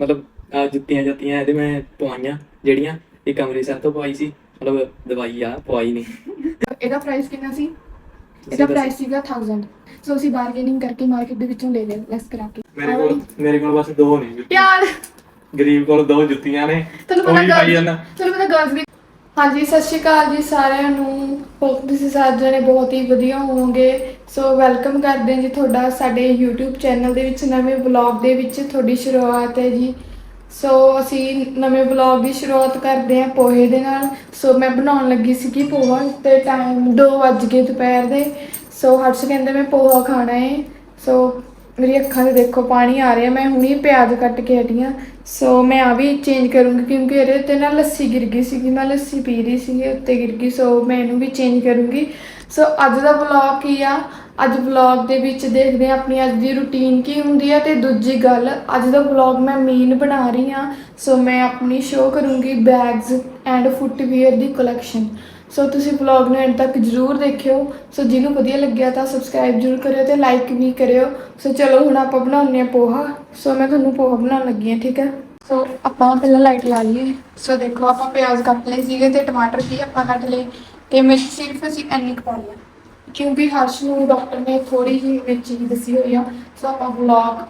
ਮਤਲਬ ਆਹ ਜੁੱਤੀਆਂ ਜੁੱਤੀਆਂ ਇਹਦੇ ਮੈਂ ਪਵਾਈਆਂ ਜਿਹੜੀਆਂ ਇੱਕ ਅੰਮ੍ਰਿਤਸਰ ਤੋਂ ਪਵਾਈ ਸੀ ਮਤਲਬ ਦਵਾਈ ਆ ਪਵਾਈ ਨਹੀਂ। ਇਹਦਾ ਪ੍ਰਾਈਸ ਕਿੰਨਾ ਸੀ? ਇਹਦਾ ਪ੍ਰਾਈਸ ਸੀਗਾ 1000 ਸੋ ਅਸੀਂ ਬਾਰਗੇਨਿੰਗ ਕਰਕੇ ਮਾਰਕੀਟ ਦੇ ਵਿੱਚੋਂ ਲੈ ਲਿਆ ਲੈਸ ਕਰਾ ਕੇ। ਮੇਰੇ ਕੋਲ ਮੇਰੇ ਕੋਲ ਬਸ ਦੋ ਨੇ। ਯਾਰ! ਗਰੀਬ ਕੋਲ ਦੋ ਜੁੱਤੀਆਂ ਨੇ ਤੁਹਾਨੂੰ ਪਤਾ ਜਾਂਦਾ। ਤੁਹਾਨੂੰ ਪਤਾ ਗਰਲਸ ਵੀ ਹਾਂਜੀ, ਸਤਿ ਸ਼੍ਰੀ ਅਕਾਲ ਜੀ ਸਾਰਿਆਂ ਨੂੰ। ਹੋਪ ਤੁਸੀਂ ਸਾਰੇ ਜਣੇ ਬਹੁਤ ਹੀ ਵਧੀਆ ਹੋਵੋਗੇ। ਸੋ ਵੈਲਕਮ ਕਰਦੇ ਹਾਂ ਜੀ ਤੁਹਾਡਾ ਸਾਡੇ YouTube ਚੈਨਲ ਦੇ ਵਿੱਚ, ਨਵੇਂ ਵਲੌਗ ਦੇ ਵਿੱਚ ਤੁਹਾਡੀ ਸ਼ੁਰੂਆਤ ਹੈ ਜੀ। ਸੋ ਅਸੀਂ ਨਵੇਂ ਵਲੌਗ ਦੀ ਸ਼ੁਰੂਆਤ ਕਰਦੇ ਹਾਂ ਪੋਹੇ ਦੇ ਨਾਲ। ਸੋ ਮੈਂ ਬਣਾਉਣ ਲੱਗੀ ਸੀਗੀ ਪੋਹਾ ਤੇ ਟਾਈਮ 2 ਵੱਜ ਗਏ ਦੁਪਹਿਰ ਦੇ। ਸੋ ਹਰਸ਼ ਕਹਿੰਦੇ ਮੈਂ ਪੋਹਾ ਖਾਣਾ ਹੈ। ਸੋ ਮੇਰੀ ਅੱਖਾਂ 'ਤੇ ਦੇਖੋ ਪਾਣੀ ਆ ਰਿਹਾ, ਮੈਂ ਹੁਣੀ ਪਿਆਜ਼ ਕੱਟ ਕੇ ਹਟੀ ਹਾਂ ਸੋ ਮੈਂ ਆ ਵੀ ਚੇਂਜ ਕਰੂੰਗੀ ਕਿਉਂਕਿ ਇਹਦੇ ਉੱਤੇ ਨਾ ਲੱਸੀ ਗਿਰ ਗਈ ਸੀਗੀ, ਮੈਂ ਲੱਸੀ ਪੀ ਰਹੀ ਸੀਗੀ ਉੱਤੇ ਗਿਰ ਗਈ ਸੋ ਮੈਂ ਇਹਨੂੰ ਵੀ ਚੇਂਜ ਕਰੂੰਗੀ। ਸੋ ਅੱਜ ਦਾ ਵਲੌਗ ਕੀ ਆ? ਅੱਜ ਵਲੌਗ ਦੇ ਵਿੱਚ ਦੇਖਦੇ ਹਾਂ ਆਪਣੀ ਅੱਜ ਦੀ ਰੁਟੀਨ ਕੀ ਹੁੰਦੀ ਆ ਤੇ ਦੂਜੀ ਗੱਲ, ਅੱਜ ਦਾ ਵਲੌਗ ਮੈਂ ਮੇਨ ਬਣਾ ਰਹੀ ਹਾਂ ਸੋ ਮੈਂ ਆਪਣੀ ਸ਼ੋਅ ਕਰੂੰਗੀ ਬੈਗਸ ਐਂਡ ਫੁੱਟਵੀਅਰ ਦੀ ਕਲੈਕਸ਼ਨ ਸੋ ਤੁਸੀਂ ਵਲੌਗ ਨੂੰ ਐਂਡ ਤੱਕ ਜਰੂਰ ਦੇਖਿਓ। ਸੋ ਜਿਹਨੂੰ ਵਧੀਆ ਲੱਗਿਆ ਤਾਂ ਸਬਸਕ੍ਰਾਈਬ ਜਰੂਰ ਕਰਿਓ ਤੇ ਲਾਈਕ ਵੀ ਕਰਿਓ। ਸੋ ਚਲੋ ਹੁਣ ਆਪਾਂ ਬਣਾਉਂਦੇ ਹਾਂ ਪੋਹਾ। ਸੋ ਮੈਂ ਤੁਹਾਨੂੰ ਪੋਹਾ ਬਣਾਉਣ ਲੱਗੀ ਹਾਂ, ਠੀਕ ਹੈ? ਸੋ ਆਪਾਂ ਪਹਿਲਾਂ ਲਾਈਟ ਲਾ ਲਈਏ। ਸੋ ਦੇਖੋ ਆਪਾਂ ਪਿਆਜ਼ ਕੱਟ ਲਏ ਸੀਗੇ ਤੇ ਟਮਾਟਰ ਵੀ ਆਪਾਂ ਕੱਟ ਲਏ ਤੇ ਮਿਰਚ ਸਿਰਫ ਅਸੀਂ ਇੰਨੀ ਕੁ ਪਾਉਣੀ ਆ। ਕਿਉਂਕਿ ਹਰਸ਼ ਨੂੰ ਡਾਕਟਰ ਨੇ ਥੋੜੀ ਜਿਹੀ ਮਿਰਚ ਹੀ ਦੱਸੀ ਹੋਈ ਆ। ਸੋ ਆਪਾਂ ਵਲੌਗ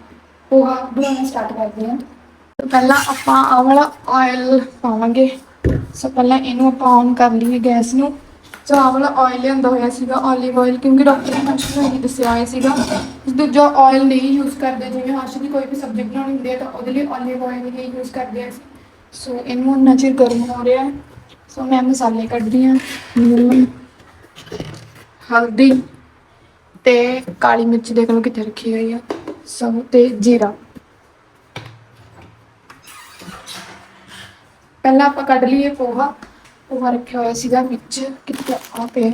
ਪੋਹਾ ਬਣਾਉਣਾ ਸਟਾਰਟ ਕਰਦੇ ਹਾਂ। ਪਹਿਲਾਂ ਆਪਾਂ ਆਹ ਵਾਲਾ ਆਇਲ ਪਾਵਾਂਗੇ। ਸੋ ਪਹਿਲਾਂ ਇਹਨੂੰ ਆਪਾਂ ਔਨ ਕਰ ਲਈਏ ਗੈਸ ਨੂੰ। ਸੋ ਵਾਲਾ ਆਇਲ ਲਿਆਂਦਾ ਹੋਇਆ ਸੀਗਾ 올ਿਵ ਆਇਲ ਕਿਉਂਕਿ ਡਾਕਟਰ ਨੇ ਹਰਸ਼ ਨੂੰ ਦੱਸਿਆ ਹੋਇਆ ਸੀਗਾ। ਦੂਜਾ ਆਇਲ ਨਹੀਂ ਯੂਜ਼ ਕਰਦੇ, ਜਿਵੇਂ ਹਰਸ਼ ਦੀ ਕੋਈ ਵੀ ਸਬਜ਼ੀ ਬਣਾਉਣੀ ਹੁੰਦੀ ਹੈ ਤਾਂ ਉਹਦੇ ਲਈ 올ਿਵ ਆਇਲ ਹੀ ਯੂਜ਼ ਕਰਦੇ ਆ ਸੋ ਇਹਨੂੰ ਉਨਾ ਚਿਰ ਗਰਮ ਹੋ ਰਿਹਾ ਸੋ ਮੈਂ ਮਸਾਲੇ ਕੱਢਦੀ ਹਾਂ। ਲੂਣ, ਹਲਦੀ ਤੇ ਕਾਲੀ ਮਿਰਚ ਦੇਖ ਲਓ ਕਿੱਥੇ ਰੱਖੀ ਹੋਈ ਆ। ਸੋ ਤੇ ਜੀਰਾ। ਪਹਿਲਾਂ ਆਪਾਂ ਕੱਢ ਲਈਏ ਪੋਹਾ। ਪੋਹਾ ਰੱਖਿਆ ਹੋਇਆ ਸੀਗਾ ਵਿੱਚ, ਕਿਤੇ ਆ ਪਿਆ।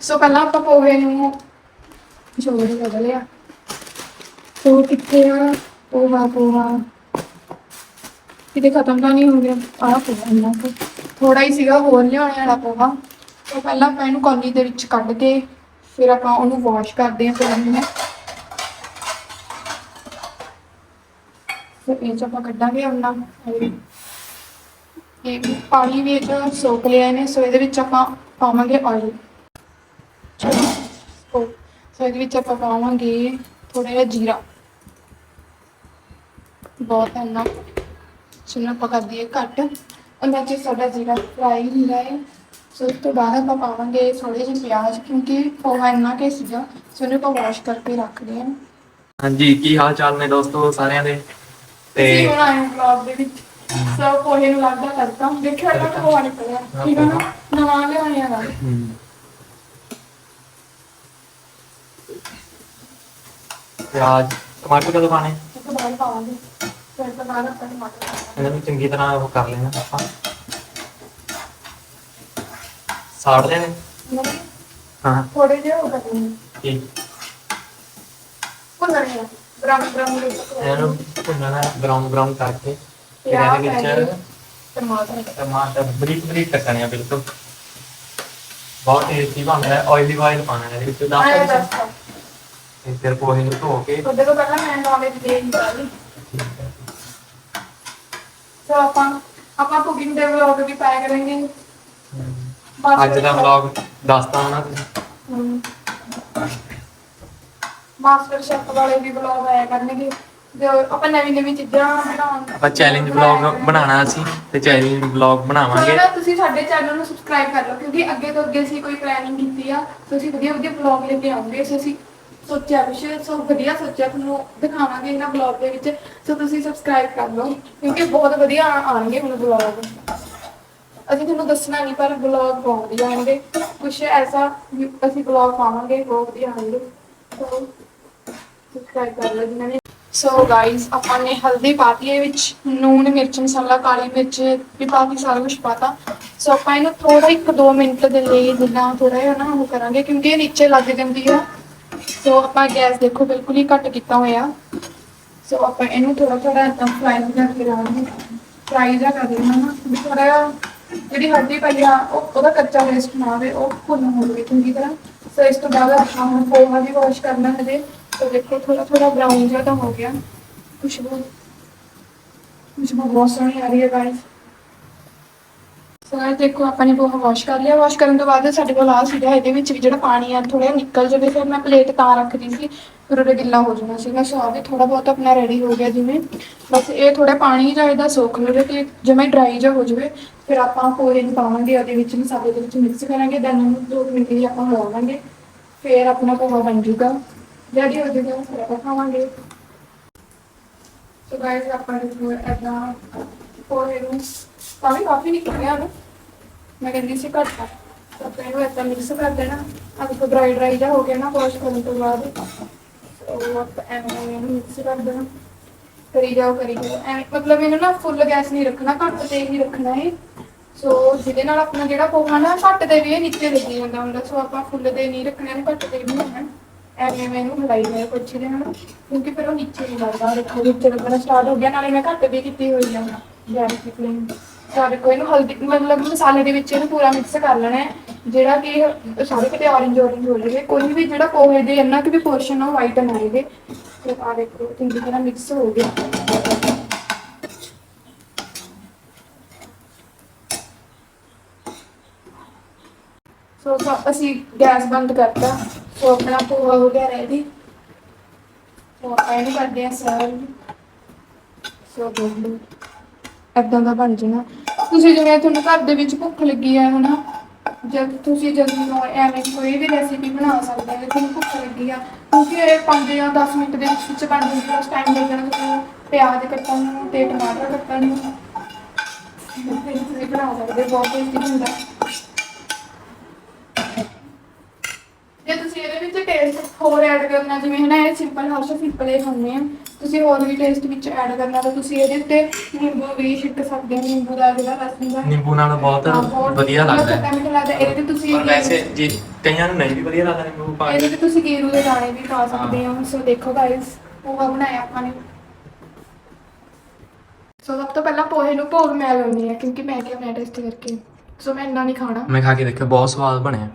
ਸੋ ਪਹਿਲਾਂ ਆਪਾਂ ਪੋਹੇ ਨੂੰ ਜੋੜ ਲਗਾ ਲਿਆ। ਤੋ ਕਿੱਥੇ ਆ? ਪੋਹਾ ਪੋਹਾ। ਕਿਤੇ ਖਤਮ ਤਾਂ ਨਹੀਂ ਹੋ ਗਿਆ। ਆਹ ਪੋਹਾ ਇੰਨਾ ਕੁ। ਥੋੜਾ ਹੀ ਸੀਗਾ, ਹੋਰ ਲਿਆਉਣ ਵਾਲਾ ਪੋਹਾ। ਤੋਂ ਪਹਿਲਾਂ ਆਪਾਂ ਇਹਨੂੰ ਕੌਲੀ ਦੇ ਵਿੱਚ ਕੱਢ ਕੇ ਫਿਰ ਆਪਾਂ ਉਹਨੂੰ ਵਾਸ਼ ਕਰਦੇ ਹਾਂ ਫਿਰ ਨੂੰ। ਫਿਰ ਇਹ ਚ ਆਪਾਂ ਕੱਢਾਂਗੇ ਉਹਨਾਂ ਇਹ ਪਾਣੀ ਸੋਕ ਲਿਆ ਇਹਨੇ ਸੋ ਇਹਦੇ ਵਿੱਚ ਆਪਾਂ ਪਾਵਾਂਗੇ ਆਇਲ ਸੋ ਇਹਦੇ ਵਿੱਚ ਆਪਾਂ ਪਾਵਾਂਗੇ ਥੋੜਾ ਜਿਹਾ ਜੀਰਾ। ਬਹੁਤ ਨਾ। ਸੁਣਾ ਆਪਾਂ ਕਰ ਦਈਏ ਘੱਟ। ਉਹਨਾਂ ਚ ਸਾਡਾ ਜੀਰਾ ਫਰਾਈ ਹੁੰਦਾ ਹੈ। ਸੋ ਉਸ ਤੋਂ ਬਾਅਦ ਆਪਾਂ ਪਾਵਾਂਗੇ ਥੋੜੇ ਜਿਹੇ ਪਿਆਜ਼ ਕਿਉਂਕਿ ਪੋਹਾ ਇੰਨਾ ਕਿ ਸੀਗਾ ਸੋ ਇਹਨੂੰ ਆਪਾਂ ਵਾਸ਼ ਕਰਕੇ ਰੱਖਦੇ ਹਾਂ। ਹਾਂਜੀ ਕੀ ਹਾਲ ਚਾਲ ਨੇ ਦੋਸਤੋ ਸਾਰਿਆਂ ਦੇ? ਤੇ ਤੇ ਹੁਣ ਆਏ ਵਲੌਗ ਦੇ ਵਿੱਚ? ਸੋ ਪੋਹੇ ਨੂੰ ਲੱਗਦਾ ਕਰਤਾ। ਦੇਖਿਓ ਇਹਦਾ ਪੋਹਾ ਨਿਕਲਿਆ। ਠੀਕ ਹੈ ਨਾ? ਨਵਾਂ ਲਿਆਇਆ ਹਮ। ਪਿਆਜ਼ ਟਮਾਟਰ ਕਦੋਂ ਪਾਣੇ? ਤੋਂ ਬਾਅਦ ਪਾਵਾਂਗੇ। ਫਿਰ ਤੋਂ ਬਾਅਦ ਆਪਾਂ ਟਮਾਟਰ ਪਾਵਾਂਗੇ ਇਹਨਾਂ ਨੂੰ ਚੰਗੀ ਤਰ੍ਹਾਂ ਉਹ ਕਰ ਲੈਣਾ ਆਪਾਂ। ਸਾੜ ਲੈਣੇ? ਨਹੀਂ, ਹਾਂ। ਥੋੜੇ ਜਿਹੇ ਹੋ ਗਏ ਨੇ। ਠੀਕ। ਭੁੰਨਣੇ ਆ। ਬਰਾਊਨ ਬਰਾਊਨ ਦੇ ਇਹਨਾਂ ਨੂੰ ਭੁੰਨਣਾ ਬਰਾਊਨ ਬਰਾਊਨ ਕਰਕੇ। ਫਿਰ ਪਿਆਜ਼ ਇਹਦੇ ਪੈ ਵਿੱਚ ਗਏ, ਟਮਾਟਰ ਟਮਾਟਰ ਬਰੀਕ ਬਰੀਕ ਕੱਟਣੇ ਆ ਬਿਲਕੁਲ ਬਹੁਤ ਟੇਸਟੀ ਬਣਦਾ ਹੈ ਆਇਲੀ ਆਇਲ ਪਾਣਾ ਹੈ ਇਹਦੇ ਵਿੱਚ ਆਇਆ ਦੱਸ ਦੱਸਤਾ ਤੇ ਫਿਰ ਪੋਹੇ ਨੂੰ ਧੋ ਕੇ ਤੁਹਾਡੇ ਤੋਂ ਪਹਿਲਾਂ ਮੈਂ ਨੌਲੇਜ ਦੇ ਹੀ ਦਿੱਤੀ ਸੋ ਆਪਾਂ ਆਪਾਂ ਕੁਕਿੰਗ ਦੇ ਵਲੌਗ ਵੀ ਪਾਇਆ ਕਰਾਂਗੇ ਬਸ ਅੱਜ ਦਾ ਵਲੌਗ ਦੱਸਤਾ ਹੋਣਾ ਤੁਸੀਂ ਮਾਸਟਰ ਸ਼ੈਫ ਵਾਲੇ ਵੀ ਵਲੌਗ ਆਇਆ ਕਰਨਗੇ ਜੋ ਆਪਾਂ ਨਵੀਂ ਨਵੀਂ ਚੀਜ਼ਾਂ ਬਣਾਉਣ ਆਪਾਂ ਚੈਲੰਜ ਵਲੌਗ ਬਣਾਉਣਾ ਅਸੀਂ ਤੇ ਚੈਲੰਜ ਵਲੌਗ ਬਣਾਵਾਂਗੇ। ਨਾ ਤੁਸੀਂ ਸਾਡੇ ਚੈਨਲ ਨੂੰ ਸਬਸਕ੍ਰਾਈਬ ਕਰ ਲਓ ਕਿਉਂਕਿ ਅੱਗੇ ਤੋਂ ਅੱਗੇ ਅਸੀਂ ਕੋਈ ਪਲੈਨਿੰਗ ਕੀਤੀ ਆ ਤੁਸੀਂ ਵਧੀਆ ਵਧੀਆ ਵਲੌਗ ਲੈ ਕੇ ਆਉਂਗੇ ਸੋ ਅਸੀਂ ਸੋਚਿਆ ਕੁਛ ਸੋ ਵਧੀਆ ਸੋਚਿਆ ਤੁਹਾਨੂੰ ਦਿਖਾਵਾਂਗੇ ਇਹਨਾਂ ਵਲੌਗ ਦੇ ਵਿੱਚ ਸੋ ਤੁਸੀਂ ਸਬਸਕ੍ਰਾਈਬ ਕਰ ਲਓ ਕਿਉਂਕਿ ਬਹੁਤ ਵਧੀਆ ਆ- ਆਉਣਗੇ ਹੁਣ ਵਲੌਗ ਅਸੀਂ ਤੁਹਾਨੂੰ ਦੱਸਣਾ ਨਹੀਂ ਪਰ ਵਲੌਗ ਬਹੁਤ ਵਧੀਆ ਆਉਣਗੇ ਕੁਛ ਐਸਾ ਵੀ ਅਸੀਂ ਵਲੌਗ ਪਾਵਾਂਗੇ ਬਹੁਤ ਵਧੀਆ ਆਉਣਗੇ। ਸੋ ਸਬਸਕ੍ਰਾਈਬ ਕਰ ਲਓ ਜਿਨ੍ਹਾਂ ਨੇ ਸੋ ਗਾਇਸ ਆਪਾਂ ਨੇ ਹਲਦੀ ਪਾਤੀ ਹੈ ਵਿੱਚ, ਨੂਨ, ਮਿਰਚ, ਮਸਾਲਾ, ਕਾਲੀ ਮਿਰਚ ਵੀ ਪਾਤੀ, ਸਾਰਾ ਕੁਝ ਪਾਤਾ। ਸੋ ਆਪਾਂ ਇਹਨੂੰ ਥੋੜਾ ਇੱਕ ਦੋ ਮਿੰਟ ਦੇ ਲਈ ਜਿੰਨਾ ਥੋੜਾ ਜਿਹਾ ਨਾ ਉਹ ਕਰਾਂਗੇ, ਕਿਉਂਕਿ ਇਹ ਨੀਚੇ ਲੱਗ ਜਾਂਦੀ ਆ। ਸੋ ਆਪਾਂ ਗੈਸ ਦੇਖੋ ਬਿਲਕੁਲ ਹੀ ਘੱਟ ਕੀਤਾ ਹੋਇਆ। ਸੋ ਆਪਾਂ ਇਹਨੂੰ ਥੋੜਾ ਥੋੜਾ ਇਦਾਂ ਫਰਾਈ ਕਰਕੇ ਕਰਾਂਗੇ ਫਰਾਈ ਜਾ ਕਰ ਲੈਣਾ ਨਾ, ਵੀ ਥੋੜਾ ਜਿਹਾ ਜਿਹੜੀ ਹਲਦੀ ਪਈ ਆ, ਉਹ ਉਹਦਾ ਕੱਚਾ ਟੇਸਟ ਨਾ ਆਵੇ, ਉਹ ਭੁੰਨ ਹੋ ਜਾਵੇ ਚੰਗੀ ਤਰ੍ਹਾਂ। ਸੋ ਇਸ ਤੋਂ ਬਾਅਦ ਆਪਾਂ ਹੁਣ ਪੋਹਾ ਵੀ ਵਾਸ਼ ਕਰਨਾ ਹਜੇ। ਸੋ ਦੇਖੋ ਥੋੜਾ ਥੋੜਾ ਬਰਾਊਨ ਜਿਹਾ ਤਾਂ ਹੋ ਗਿਆ ਖੁਸ਼ਬੂ ਖੁਸ਼ਬੂ ਬਹੁਤ ਸੋਹਣੀ ਆ ਰਹੀ ਹੈ ਗਾਇਸ ਸੋ guys, ਦੇਖੋ ਆਪਾਂ ਨੇ ਬਹੁਤ ਵਾਸ਼ ਕਰ ਲਿਆ ਵਾਸ਼ ਕਰਨ ਤੋਂ ਬਾਅਦ ਸਾਡੇ ਕੋਲ ਆ ਸੀਗਾ ਇਹਦੇ ਵਿੱਚ ਵੀ ਜਿਹੜਾ ਪਾਣੀ ਆ ਥੋੜਾ ਨਿਕਲ ਜਾਵੇ। ਫਿਰ ਮੈਂ ਪਲੇਟ ਤਾਂ ਰੱਖਦੀ ਸੀ ਫਿਰ ਉਹਦੇ ਗਿੱਲਾ ਹੋ ਜਾਣਾ ਸੀਗਾ। ਸੋ ਆ ਵੀ ਥੋੜਾ ਬਹੁਤ ਆਪਣਾ ਰੈਡੀ ਹੋ ਗਿਆ ਜਿਵੇਂ। ਬਸ ਇਹ ਥੋੜਾ ਪਾਣੀ ਜਿਹਾ ਇਹਦਾ ਸੁੱਕ ਲਵੇ ਤੇ ਜਿਵੇਂ ਡਰਾਈ ਜਾ ਹੋ ਜਾਵੇ। ਫਿਰ ਆਪਾਂ ਪੋਹੇ ਨੂੰ ਪਾਵਾਂਗੇ ਉਹਦੇ ਵਿੱਚ ਮਸਾਲੇ ਦੇ ਵਿੱਚ ਮਿਕਸ ਕਰਾਂਗੇ। ਦੈਨ ਉਹਨੂੰ ਦੋ ਮਿੰਟ ਲਈ ਆਪਾਂ ਹਲਾਵਾਂਗੇ ਫਿਰ ਆਪਣਾ ਪੋਹਾ ਬਣ ਜੂਗਾ ਰੈਡੀ ਹੋ ਜਾਊਗਾ ਫਿਰ ਖਾਵਾਂਗੇ। ਸੋ ਗਾਇਸ ਆਪਾਂ ਨੂੰ ਇਦਾਂ ਪੋਹੇ ਨੂੰ ਪਾਣੀ ਕਾਫੀ ਨਿਕਲ ਨਾ ਮੈਂ ਕਹਿੰਦੀ ਸੀ ਘੱਟ ਆ। ਤਾਂ ਇਹਨੂੰ ਇਦਾਂ ਮਿਕਸ ਕਰ ਦੇਣਾ। ਆ ਦੇਖੋ ਡਰਾਈ ਡਰਾਈ ਜਿਹਾ ਹੋ ਗਿਆ ਨਾ ਵਾਸ਼ ਕਰਨ ਤੋਂ ਬਾਅਦ। ਉਹ ਆਪਾਂ ਐਵੇਂ ਇਹਨੂੰ ਮਿਕਸ ਕਰ ਦੇਣਾ। ਕਰੀ ਜਾਓ ਕਰੀ ਜਾਓ। ਐਵੇਂ ਮਤਲਬ ਇਹਨੂੰ ਨਾ ਫੁੱਲ ਗੈਸ ਨਹੀਂ ਰੱਖਣਾ, ਘੱਟ ਤੇ ਹੀ ਰੱਖਣਾ ਹੈ ਸੋ ਜਿਹਦੇ ਨਾਲ ਆਪਣਾ ਜਿਹੜਾ ਪੋਹਾ ਨਾ ਘੱਟ ਤੇ ਵੀ ਇਹ ਨੀਚੇ ਲੱਗੀ ਜਾਂਦਾ ਹੁੰਦਾ। ਸੋ ਆਪਾਂ ਫੁੱਲ ਤੇ ਨਹੀਂ ਰੱਖਣਾ ਇਹਨੂੰ ਘੱਟ ਤੇ ਵੀ ਹੋਣਾ ਐਵੇਂ ਮੈਂ ਇਹਨੂੰ ਹਲਾਈ ਜਾਇਆ ਕੁਛ ਦੇ ਨਾਲ, ਕਿਉਂਕਿ ਫਿਰ ਉਹ ਨੀਚੇ ਨਹੀਂ ਲੱਗਦਾ ਦੇਖੋ ਨੀਚੇ ਲੱਗਣਾ ਸਟਾਰਟ ਹੋ ਗਿਆ, ਨਾਲੇ ਮੈਂ ਘੱਟ ਵੀ ਕੀਤੀ ਹੋਈ ਆ ਗੈਸ ਦੀ ਫਲੇਮ ਸਾਰੇ ਕੋਈ ਇਹਨੂੰ ਹਲਦੀ, ਮਤਲਬ ਮਸਾਲੇ ਦੇ ਵਿੱਚ ਇਹਨੂੰ ਪੂਰਾ ਮਿਕਸ ਕਰ ਲੈਣਾ ਹੈ, ਜਿਹੜਾ ਕਿ ਸਾਰੇ ਕਿਤੇ orange orange ਹੋ ਜਾਵੇ, ਕੋਈ ਵੀ ਜਿਹੜਾ ਪੋਹੇ ਦੇ ਇੰਨਾ ਕਿ ਵੀ ਪੋਰਸ਼ਨ ਆ ਵਾਈਟ ਨਾ ਰਹੇ। ਤੇ ਆ ਦੇਖੋ ਚੰਗੀ ਤਰ੍ਹਾਂ ਮਿਕਸ ਹੋ ਗਿਆ। ਸੋ, ਅਸੀਂ ਗੈਸ ਬੰਦ ਕਰਤਾ। ਸੋ ਆਪਣਾ ਪੋਹਾ ਹੋ ਗਿਆ ਰੈਡੀ ਸੋ ਆਪਾਂ ਇਹਨੂੰ ਕਰਦੇ ਆ ਸਰਵ ਸੋ ਦੋਨੋਂ ਏਦਾਂ ਦਾ ਬਣ ਜਾਣਾ। ਤੁਸੀਂ ਜਿਵੇਂ ਤੁਹਾਨੂੰ ਘਰ ਦੇ ਵਿੱਚ ਭੁੱਖ ਲੱਗੀ ਹੈ ਹਨਾ ਜਦ ਤੁਸੀਂ ਜਦੋਂ ਐਵੇਂ ਕੋਈ ਵੀ ਰੈਸਿਪੀ ਬਣਾ ਸਕਦੇ ਹੋ ਤੁਹਾਨੂੰ ਭੁੱਖ ਲੱਗੀ ਆ ਕਿਉਂਕਿ ਇਹ 5 ਜਾਂ 10 ਮਿੰਟ ਦੇ ਵਿੱਚ ਵਿੱਚ ਬਣ ਜਾਂਦੀ ਹੈ ਉਸ ਟਾਈਮ ਲੱਗਣਾ ਤੁਹਾਨੂੰ ਪਿਆਜ਼ ਕੱਟਣ ਨੂੰ ਤੇ ਟਮਾਟਰ ਕੱਟਣ ਨੂੰ। ਤੁਸੀਂ ਬਣਾ ਸਕਦੇ ਹੋ, ਬਹੁਤ ਟੇਸਟੀ ਹੁੰਦਾ ਜੇ ਤੁਸੀਂ ਇਹਦੇ ਵਿੱਚ ਟੇਸਟ ਹੋਰ ਐਡ ਕਰਨਾ ਜਿਵੇਂ ਹਨਾ ਇਹ ਸਿੰਪਲ ਹਰਸ਼ ਸਿੰਪਲ ਹੀ ਆ ਤੁਸੀਂ ਹੋਰ ਵੀ ਟੇਸਟ ਵਿੱਚ ਐਡ ਕਰਨਾ ਤਾਂ ਤੁਸੀਂ ਇਹਦੇ ਉੱਤੇ ਨਿੰਬੂ ਵੀ ਛਿੱਟ ਸਕਦੇ ਹੋ ਨਿੰਬੂ ਦਾ ਜਿਹੜਾ ਰਸ ਹੁੰਦਾ। ਨਿੰਬੂ ਨਾਲ ਬਹੁਤ ਹਾਂ, ਵਧੀਆ ਲੱਗਦਾ ਹੈ। ਖੱਟਾ ਮਿੱਠਾ ਲੱਗਦਾ ਇਹਦੇ ਤੇ ਤੁਸੀਂ ਪਰ ਵੈਸੇ ਜੀ ਕਈਆਂ ਨੂੰ ਨਹੀਂ ਵੀ ਵਧੀਆ ਲੱਗਦਾ ਨਿੰਬੂ ਪਾ ਇਹਦੇ ਕੇ ਤੇ ਤੁਸੀਂ ਗੀਰੂ ਦੇ ਦਾਣੇ ਵੀ ਪਾ ਸਕਦੇ ਹੋ ਸੋ ਦੇਖੋ ਗਾਇਸ ਪੋਹਾ ਬਣਾਇਆ ਆਪਾਂ ਨੇ। ਸੋ ਸਭ ਤੋਂ ਪਹਿਲਾਂ ਪੋਹੇ ਨੂੰ ਭੋਗ ਮੈਂ ਲਾਉਣੀ ਹੈ ਕਿਉਂਕਿ ਮੈਂ ਕਿਹਾ ਮੈਂ ਟੈਸਟ ਕਰਕੇ। ਸੋ ਮੈਂ ਇੰਨਾ ਨਹੀਂ ਖਾਣਾ। ਮੈਂ ਖਾ ਕੇ ਦੇਖਿਆ ਬਹੁਤ ਸਵਾਦ ਬਣਿਆ।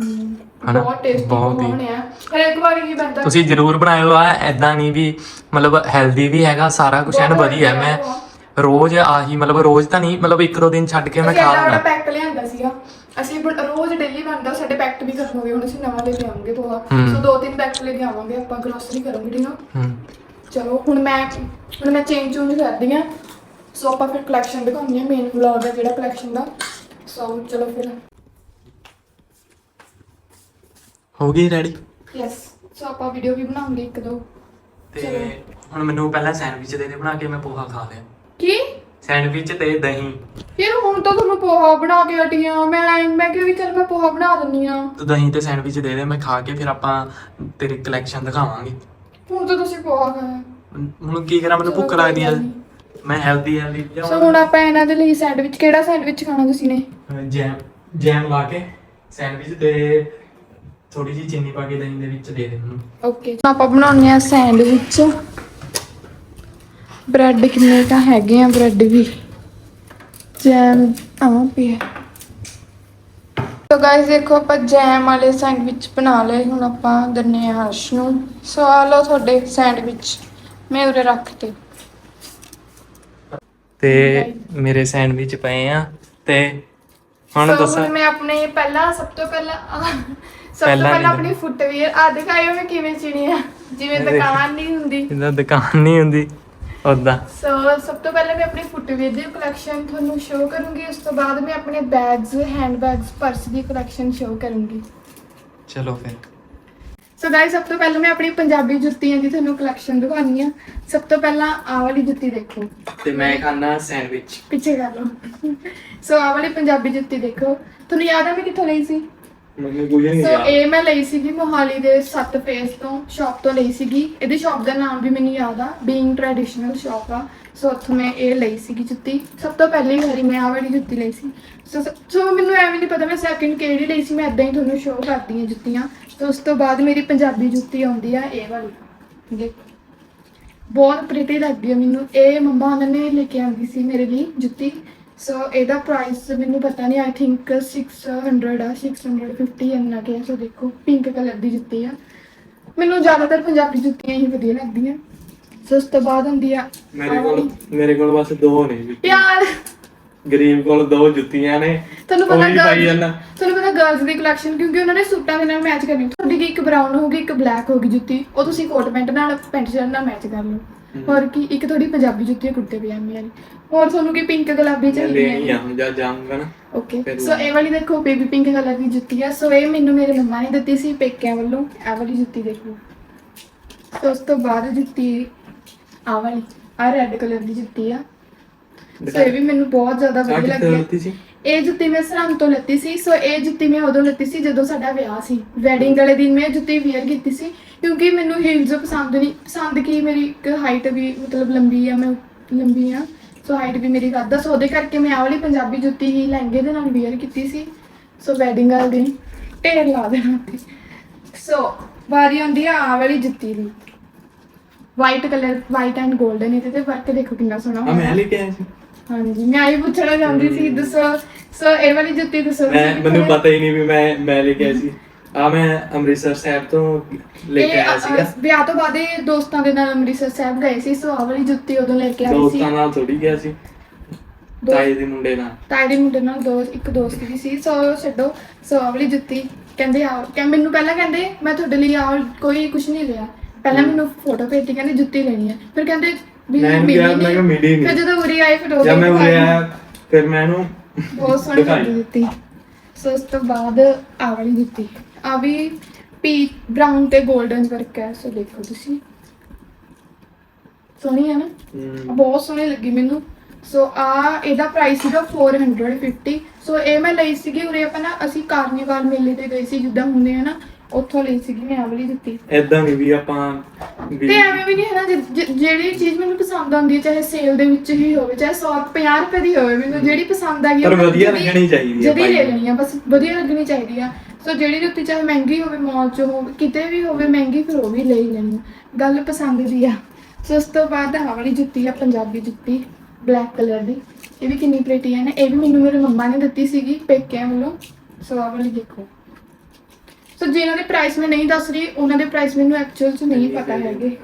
ਹਨਾ? ਬਹੁਤ ਟੇਸਟੀ ਬਹੁਤ ਹੀ। ਬਣਿਆ ਹਰ ਇੱਕ ਵਾਰੀ ਹੀ ਬਣਦਾ ਤੁਸੀਂ ਜਰੂਰ ਬਣਾਇਓ ਆ ਐਦਾਂ ਨਹੀਂ ਵੀ ਮਤਲਬ ਹੈਲਦੀ ਵੀ ਹੈਗਾ ਸਾਰਾ ਕੁਝ ਐਨ ਵਧੀਆ। ਹੈ। ਮੈਂ ਰੋਜ਼ ਆਹੀ ਮਤਲਬ ਰੋਜ਼ ਤਾਂ ਨਹੀਂ ਮਤਲਬ ਇੱਕ ਦੋ ਦਿਨ ਛੱਡ ਕੇ ਮੈਂ ਖਾ ਲੈਂਦਾ। ਪੈਕ ਲਿਆਂਦਾ ਸੀਗਾ। ਅਸੀਂ ਬ- ਰੋਜ਼ ਡੇਲੀ ਬਣਦਾ ਸਾਡੇ ਪੈਕਟ ਵੀ ਖਤਮ ਹੋ ਗਏ ਹੁਣ ਅਸੀਂ ਨਵਾਂ ਲੈ ਕੇ ਆਵਾਂਗੇ ਪੋਹਾ ਹੂੰ। ਸੋ ਦੋ ਤਿੰਨ ਪੈਕਟ ਲੈ ਕੇ ਆਵਾਂਗੇ ਆਪਾਂ ਗਰੋਸਰੀ ਕਰਾਂਗੇ ਠੀਕ ਆ ਹੂੰ। ਚਲੋ ਹੁਣ ਮੈਂ ਹੁਣ ਮੈਂ ਚੇਂਜ ਚੂੰਜ ਕਰਦੀ ਆ। ਸੋ ਆਪਾਂ ਫਿਰ ਕਲੈਕਸ਼ਨ ਦਿਖਾਉਂਦੇ ਆ ਮੇਨ ਵਲੌਗ ਹੈ ਜਿਹੜਾ ਕਲੈਕਸ਼ਨ ਦਾ। ਸੋ ਚਲੋ ਫਿਰ। ਹੋ ਗਈ ਰੈਡੀ ਯੈਸ ਸੋ ਆਪਾਂ ਵੀਡੀਓ ਵੀ ਬਣਾਉਂਗੇ ਇੱਕ ਦੋ। ਤੇ ਹੁਣ ਮੈਨੂੰ ਪਹਿਲਾਂ ਸੈਂਡਵਿਚ ਦੇ ਦੇ ਬਣਾ ਕੇ ਮੈਂ ਪੋਹਾ ਖਾ ਲਿਆ। ਕੀ? ਸੈਂਡਵਿਚ ਤੇ ਦਹੀਂ। ਯਾਰ ਹੁਣ ਤਾਂ ਤੁਹਾਨੂੰ ਪੋਹਾ ਬਣਾ ਕੇ ਹਟੀ ਆ। ਮੈਂ ਮੈਂ ਕਿਹਾ ਵੀ ਚੱਲ ਮੈਂ ਪੋਹਾ ਬਣਾ ਦਿੰਨੀ ਆ। ਤੇ ਦਹੀਂ ਤੇ ਸੈਂਡਵਿਚ ਦੇ ਦੇ ਮੈਂ ਖਾ ਕੇ ਫਿਰ ਆਪਾਂ ਤੇਰੀ ਕਲੈਕਸ਼ਨ ਦਿਖਾਵਾਂਗੇ। ਹੁਣ ਤਾਂ ਤੁਸੀਂ ਪੋਹਾ ਖਾਇਆ ਹੁਣ ਕੀ ਕਰਾਂ ਮੈਨੂੰ ਭੁੱਖ ਲੱਗਦੀ ਆ। ਮੈਂ ਹੈਲਦੀ ਹੈਲਦੀ ਸੋ ਹੁਣ ਆਪਾਂ ਇਹਨਾਂ ਦੇ ਲਈ ਸੈਂਡਵਿਚ ਕਿਹੜਾ ਸੈਂਡਵਿਚ ਖਾਣਾ ਤੁਸੀਂ ਨੇ? ਜੈਮ ਜੈਮ ਲਾ ਕੇ ਸੈਂਡਵਿਚ ਤੇ ਥੋੜੀ ਜਿਹੀ ਚੀਨੀ ਪਾ ਕੇ ਦਹੀਂ ਦੇ ਵਿੱਚ ਦੇ ਦੇ ਮੈਨੂੰ ਓਕੇ ਆਪਾਂ ਬਣਾਉਣੇ ਆ ਸੈਂਡਵਿਚ। ਬ੍ਰੈਡ ਕਿੰਨੇ ਤਾਂ ਹੈਗੇ ਆ ਬ੍ਰੈਡ ਵੀ। ਜੈਮ ਆ ਪਿਆ ਸੋ ਗਾਇਸ ਦੇਖੋ ਆਪਾਂ ਜੈਮ ਵਾਲੇ ਸੈਂਡਵਿਚ ਬਣਾ ਲਏ ਹੁਣ ਆਪਾਂ ਦੰਨੇ ਹਰਸ਼ ਨੂੰ। ਸੋ ਆ ਲਓ ਤੁਹਾਡੇ ਸੈਂਡਵਿਚ ਮੈਂ ਉਰੇ ਰੱਖਤੇ ਤੇ ਮੇਰੇ ਸੈਂਡਵਿਚ ਪਏ ਆ ਤੇ ਹੁਣ ਦੱਸਾਂ। ਹੁਣ ਮੈਂ ਆਪਣੇ ਪਹਿਲਾਂ ਸਭ ਤੋਂ ਪਹਿਲਾਂ ਆਹ, ਸਭ ਤੋਂ ਪਹਿਲਾਂ ਆਪਣੀ ਫੁੱਟਵੀਅਰ ਆ। ਦਿਖਾਇਓ ਮੈਂ ਕਿਵੇਂ ਚਿਣੀ ਆ। ਜਿਵੇਂ। ਦੁਕਾਨ ਨਹੀਂ ਹੁੰਦੀ। ਇਹਦਾ ਦੁਕਾਨ ਨਹੀਂ ਹੁੰਦੀ ਉਦਾਂ ਸੋ ਸਭ ਤੋਂ ਪਹਿਲਾਂ ਮੈਂ ਆਪਣੀ ਫੁੱਟਵੇਅਰ ਦੀ ਕਲੈਕਸ਼ਨ ਤੁਹਾਨੂੰ ਸ਼ੋਅ ਕਰੂੰਗੀ। ਉਸ ਤੋਂ ਬਾਅਦ ਮੈਂ ਆਪਣੇ ਬੈਗਸ ਹੈਂਡ ਬੈਗਸ ਪਰਸ ਦੀ ਕਲੈਕਸ਼ਨ ਸ਼ੋਅ ਕਰੂੰਗੀ। ਚਲੋ ਫਿਰ। ਸੋ ਗਾਇਸ ਸਭ ਤੋਂ ਪਹਿਲਾਂ ਮੈਂ ਆਪਣੀ ਪੰਜਾਬੀ ਜੁੱਤੀਆਂ ਦੀ ਤੁਹਾਨੂੰ ਕਲੈਕਸ਼ਨ ਦਿਖਾਉਣੀ ਆ। ਸਭ ਤੋਂ ਪਹਿਲਾਂ ਆਹ ਵਾਲੀ ਜੁੱਤੀ ਦੇਖੋ। ਤੇ ਮੈਂ ਖਾਣਾ ਸੈਂਡਵਿਚ ਪਿੱਛੇ ਕਰ ਲਓ। ਸੋ ਆਹ ਵਾਲੀ ਪੰਜਾਬੀ ਜੁੱਤੀ ਦੇਖੋ। ਤੁਹਾਨੂੰ ਯਾਦ ਆ ਮੈਂ ਕਿੱਥੋਂ ਲਈ ਸੀ? ਮੈਨੂੰ ਕੁਝ ਨਹੀਂ ਸੋ ਇਹ ਮੈਂ ਲਈ ਸੀਗੀ ਮੋਹਾਲੀ ਦੇ 7 ਫੇਸ ਤੋਂ ਸ਼ਾਪ ਤੋਂ ਲਈ ਸੀਗੀ। ਇਹਦੀ ਸ਼ਾਪ ਦਾ ਨਾਮ ਵੀ ਮੈਨੂੰ ਯਾਦ ਆ ਬੀਇੰਗ ਟ੍ਰੈਡੀਸ਼ਨਲ ਸ਼ਾਪ ਆ। ਸੋ ਉੱਥੋਂ ਮੈਂ ਇਹ ਲਈ ਸੀਗੀ ਜੁੱਤੀ। ਸਭ ਤੋਂ ਪਹਿਲੀ ਵਾਰੀ ਮੈਂ ਆਹ ਵਾਲੀ ਜੁੱਤੀ ਲਈ ਸੀ। ਸੋ ਸੋ ਮੈਨੂੰ ਐਵੇਂ ਨਹੀਂ ਪਤਾ ਮੈਂ ਸੈਕਿੰਡ ਕਿਹੜੀ ਲਈ ਸੀ ਮੈਂ ਇਦਾਂ ਹੀ ਤੁਹਾਨੂੰ ਸ਼ੋਅ ਕਰਦੀ ਹਾਂ ਜੁੱਤੀਆਂ। ਤੇ ਉਸ ਤੋਂ ਬਾਅਦ ਮੇਰੀ ਪੰਜਾਬੀ ਜੁੱਤੀ ਆਉਂਦੀ ਆ ਇਹ ਵਾਲੀ। ਦੇਖੋ। ਬਹੁਤ ਪ੍ਰੀਟੀ ਲੱਗਦੀ ਹੈ ਮੈਨੂੰ। ਇਹ ਮੰਮਾ ਉਹਨਾਂ ਨੇ ਲੈ ਕੇ ਆਂਦੀ ਸੀ ਮੇਰੇ ਲਈ ਜੁੱਤੀ। ਸੋ ਇਹਦਾ ਪ੍ਰਾਈਸ ਮੈਨੂੰ ਪਤਾ ਨਹੀਂ ਆਈ ਥਿੰਕ 600 ਆ 650 ਇੰਨਾ ਕਿ ਸੋ ਦੇਖੋ ਪਿੰਕ ਕਲਰ ਦੀ ਜੁੱਤੀ ਆ। ਮੈਨੂੰ ਜ਼ਿਆਦਾਤਰ ਪੰਜਾਬੀ ਜੁੱਤੀਆਂ ਹੀ ਵਧੀਆ ਲੱਗਦੀਆਂ। ਸੋ ਉਸ ਤੋਂ ਬਾਅਦ ਹੁੰਦੀ ਆ ਮੇਰੇ ਕੋਲ ਮੇਰੇ ਕੋਲ ਬਸ ਦੋ ਨੇ ਜੀ ਯਾਰ ਗਰੀਬ ਕੋਲ ਦੋ ਜੁੱਤੀਆਂ ਨੇ। ਤੁਹਾਨੂੰ ਪਤਾ ਉਹੀ ਪਾਈ girls- ਜਾਂਦਾ। ਤੁਹਾਨੂੰ ਪਤਾ ਗਰਲਸ ਦੀ ਕਲੈਕਸ਼ਨ ਕਿਉਂਕਿ ਉਹਨਾਂ ਨੇ ਸੂਟਾਂ ਦੇ ਨਾਲ ਮੈਚ ਕਰਨੀ। ਤੁਹਾਡੀ ਕੀ ਇੱਕ ਬਰਾਊਨ ਹੋਊਗੀ ਇੱਕ ਬਲੈਕ ਹੋਊਗੀ ਜੁੱਤੀ। ਉਹ ਤੁਸੀਂ ਕੋਟ ਪੈਂਟ ਨਾਲ ਪੈਂਟ ਸ਼ਰਟ ਨਾਲ ਮੈਚ ਕਰ ਲਓ। ਹੋਰ ਕੀ ਇੱਕ ਤੁਹਾਡੀ ਪੰਜਾਬੀ ਜੁੱਤੀ ਹੈ ਕੁੜਤੇ ਪਜਾਮੇ ਵਾਲੀ। ਹੋਰ ਤੁਹਾਨੂੰ ਕੀ ਪਿੰਕ ਗੁਲਾਬੀ ਮੈਂ ਚਾਹੀਦੀ ਲੈਣੀ ਹੈ? ਆ ਹੁਣ ਜਦ ਜਾਊਂਗਾ ਨਾ ਓਕੇ ਫਿਰ ਸੋ ਇਹ ਵਾਲੀ ਦੇਖੋ ਬੇਬੀ ਪਿੰਕ ਕਲਰ ਦੀ ਜੁੱਤੀ ਆ। ਸੋ ਇਹ ਮੈਨੂੰ ਮੇਰੇ ਮੰਮਾ ਨੇ ਦਿੱਤੀ ਸੀ ਪੇਕਿਆਂ ਵੱਲੋਂ। ਇਹ ਵਾਲੀ ਜੁੱਤੀ ਦੇਖੋ। ਸੋ ਉਸ ਤੋਂ ਬਾਅਦ ਜੁੱਤੀ ਆ ਵਾਲੀ ਆ ਰੈੱਡ ਕਲਰ ਦੀ ਜੁੱਤੀ ਆ। ਸੋ ਇਹ ਵੀ ਮੈਨੂੰ ਬਹੁਤ ਜ਼ਿਆਦਾ ਆ ਵਧੀਆ ਕਿੱਥੇ ਲੱਗੀ ਲੱਤੀ ਸੀ? ਇਹ ਜੁੱਤੀ ਮੈਂ ਸਰਹੰਦ ਤੋਂ ਲੱਤੀ ਸੀ। ਸੋ ਇਹ ਜੁੱਤੀ ਮੈਂ ਉਦੋਂ ਲੱਤੀ ਸੀ ਜਦੋਂ ਸਾਡਾ ਵਿਆਹ ਸੀ। ਵੈਡਿੰਗ ਵਾਲੇ ਦਿਨ ਮੈਂ ਇਹ ਜੁੱਤੀ ਵੇਅਰ ਕੀਤੀ ਸੀ। ਕਿਉਂਕਿ ਮੈਨੂੰ ਹੀਲਸ ਪਸੰਦ ਨਹੀਂ ਪਸੰਦ ਕੀ ਮੇਰੀ ਇੱਕ ਹਾਈਟ ਵੀ ਮਤਲਬ ਲੰਬੀ ਆ ਮੈਂ ਲੰਬੀ ਆ। ਸੋ ਹਾਈਟ ਵੀ ਮੇਰੀ ਵੱਧ ਆ। ਸੋ ਉਹਦੇ ਕਰਕੇ ਮੈਂ ਆਹ ਵਾਲੀ ਪੰਜਾਬੀ ਜੁੱਤੀ ਹੀ ਲਹਿੰਗੇ ਦੇ ਨਾਲ ਵੇਅਰ ਕੀਤੀ ਸੀ। ਸੋ ਵੈਡਿੰਗ ਵਾਲੇ ਦਿਨ ਢੇਰ ਲਾ ਦੇਣਾ ਤੇ ਸੋ ਵਾਰੀ ਆਉਂਦੀ ਆ ਆਹ ਵਾਲੀ ਜੁੱਤੀ ਦੀ। White colour white and golden ਇਹਦੇ ਤੇ ਵਰਕ ਦੇਖੋ ਕਿੰਨਾ ਸੋਹਣਾ ਆ ਮੈਂ ਲੈ ਕੇ ਆਇਆ ਸੀ। ਹਾਂਜੀ ਮੈਂ ਆਈ ਪੁੱਛਣਾ ਚਾਹੁੰਦੀ ਸੀ ਦੱਸੋ। ਸੋ ਇਹ ਵਾਲੀ ਜੁੱਤੀ ਦੱਸੋ ਮੈਂ ਤੁਸੀਂ ਮੈਨੂੰ ਪਤਾ ਹੀ ਨਹੀਂ ਵੀ ਮੈਂ ਮੈਂ ਲੈ ਕੇ ਆਇਆ ਸੀ। ਆ ਮੈਂ ਅੰਮ੍ਰਿਤਸਰ ਸਾਹਿਬ ਤੋਂ ਲੈ ਕੇ ਇਹ, ਆਇਆ ਅ, ਸੀਗਾ। ਵਿਆਹ ਤੋਂ ਬਾਅਦ ਇਹ ਦੋਸਤਾਂ ਦੇ ਨਾਲ ਅੰਮ੍ਰਿਤਸਰ ਸਾਹਿਬ ਗਏ ਸੀ ਸੋ ਆਹ ਵਾਲੀ ਜੁੱਤੀ ਉਦੋਂ ਲੈ ਕੇ ਆਈ ਸੀ। ਦੋਸਤਾਂ ਨਾਲ ਥੋੜੀ ਗਿਆ ਸੀ। ਦੋ- ਤਾਏ ਦੇ ਮੁੰਡੇ ਨਾਲ। ਤਾਏ ਦੇ ਮੁੰਡੇ ਨਾਲ ਦੋ ਇੱਕ ਦੋਸਤ ਵੀ ਸੀ। ਸੋ ਛੱਡੋ ਸੋ ਆਹ ਵਾਲੀ ਜੁੱਤੀ। ਕਹਿੰਦੇ ਆ ਕਿ ਮੈਨੂੰ ਪਹਿਲਾਂ ਕਹਿੰਦੇ ਮੈਂ ਤੁਹਾਡੇ ਲਈ ਆ ਕੋਈ ਕੁਝ ਨਹੀਂ ਲਿਆ। ਪਹਿਲਾਂ ਮੈਨੂੰ ਫੋਟੋ ਭੇਜੀ ਕਹਿੰਦੇ ਜੁੱਤੀ ਲੈਣੀ ਹੈ ਫਿਰ ਕਹਿੰਦੇ ਵੀ ਮੈਂ ਇਹਨੂੰ ਮਿਲੀ ਕਿਹਾ, ਮੈਂ ਕਿਹਾ ਮਿਲੀ ਨਹੀਂ। ਫਿਰ ਜਦੋਂ ਉਰੇ ਆਏ ਫਿਰ ਉਹ ਜਦ ਮੈਂ ਉਰੇ ਆਇਆ ਫਿਰ ਮੈਂ ਇਹਨੂੰ ਬਹੁਤ ਸੋਹਣੀ ਦਿਖਾਈ। ਜੁੱਤੀ ਸੋ ਉਸ ਤੋਂ ਬਾਅਦ ਆ ਵਾਲੀ ਜੁੱਤੀ। ਆ ਵੀ ਪੀ ਬ੍ਰਾਊਨ ਤੇ 골ਡਨ ਵਰਕ ਹੈ ਸੋ ਦੇਖੋ ਤੁਸੀਂ। ਸੋਹਣੀ ਹੈ ਨਾ? ਬਹੁਤ ਸੋਹਣੀ ਲੱਗੀ ਮੈਨੂੰ। ਸੋ ਆ ਇਹਦਾ ਪ੍ਰਾਈਸ ਸੀਗਾ 450 ਸੋ ਇਹ ਮੈਂ ਲਈ ਸੀਗੀ ਉਰੇ ਆਪਾਂ ਨਾ ਅਸੀਂ ਕਾਰਨੀਵਾਲ ਮੇਲੇ ਤੇ ਗਏ ਸੀ ਜਿੱਦਾਂ ਹੁੰਦੇ ਆ ਨਾ? ਉੱਥੋਂ ਲਈ ਸੀਗੀ ਮੈਂ ਆ ਵਾਲੀ ਜੁੱਤੀ ਏਦਾਂ ਨਹੀਂ ਵੀ ਆਪਾਂ ਤੇ ਐਵੇਂ ਵੀ ਨਹੀਂ ਹੈ ਨਾ ਜਿ- ਜਿਹੜੀ ਚੀਜ਼ ਮੈਨੂੰ ਪਸੰਦ ਆਉਂਦੀ ਹੈ ਚਾਹੇ ਸੇਲ ਦੇ ਵਿੱਚ ਹੀ ਹੋਵੇ ਚਾਹੇ 100 50 ਰੁਪਏ ਦੀ ਹੋਵੇ ਮੈਨੂੰ ਜਿਹੜੀ ਪਸੰਦ ਆ ਗਈ ਪਰ ਵਧੀਆ ਲੱਗਣੀ ਚਾਹੀਦੀ ਆ ਜਿਹੜੀ ਭਾਈ ਲੈ। ਲੈਣੀ ਆ ਬਸ ਵਧੀਆ ਲੱਗਣੀ ਚਾਹੀਦੀ ਆ। ਸੋ ਜਿਹੜੀ ਜੁੱਤੀ ਚਾਹੇ ਮਹਿੰਗੀ ਹੋਵੇ ਮਾਲ 'ਚ ਹੋਵੇ ਕਿਤੇ ਵੀ ਹੋਵੇ ਮਹਿੰਗੀ ਫਿਰ ਉਹ ਵੀ ਲੈ ਹੀ ਲੈਣੀ ਆ। ਗੱਲ ਪਸੰਦ ਦੀ ਆ। ਸੋ ਉਸ ਤੋਂ ਬਾਅਦ ਆਹ ਵਾਲੀ ਜੁੱਤੀ ਆ ਪੰਜਾਬੀ ਜੁੱਤੀ ਬਲੈਕ ਕਲਰ ਦੀ। ਇਹ ਵੀ ਕਿੰਨੀ ਪ੍ਰੀਟੀ ਹੈ ਨਾ। ਇਹ ਵੀ ਮੈਨੂੰ ਮੇਰੇ ਮੰਮਾ ਨੇ ਦਿੱਤੀ ਸੀਗੀ ਪੇਕਿਆਂ ਵੱਲੋਂ। ਸੋ ਆਹ ਵਾਲੀ ਦੇਖੋ। ਸੋ ਜਿਨ੍ਹਾਂ ਦੇ ਪ੍ਰਾਈਸ ਮੈਂ ਨਹੀਂ ਦੱਸ ਰਹੀ ਉਹਨਾਂ ਦੇ ਪ੍ਰਾਈਸ ਮੈਨੂੰ ਐਕਚੁਅਲ 'ਚ ਨਹੀਂ ਪਤਾ ਹੈਗੇ।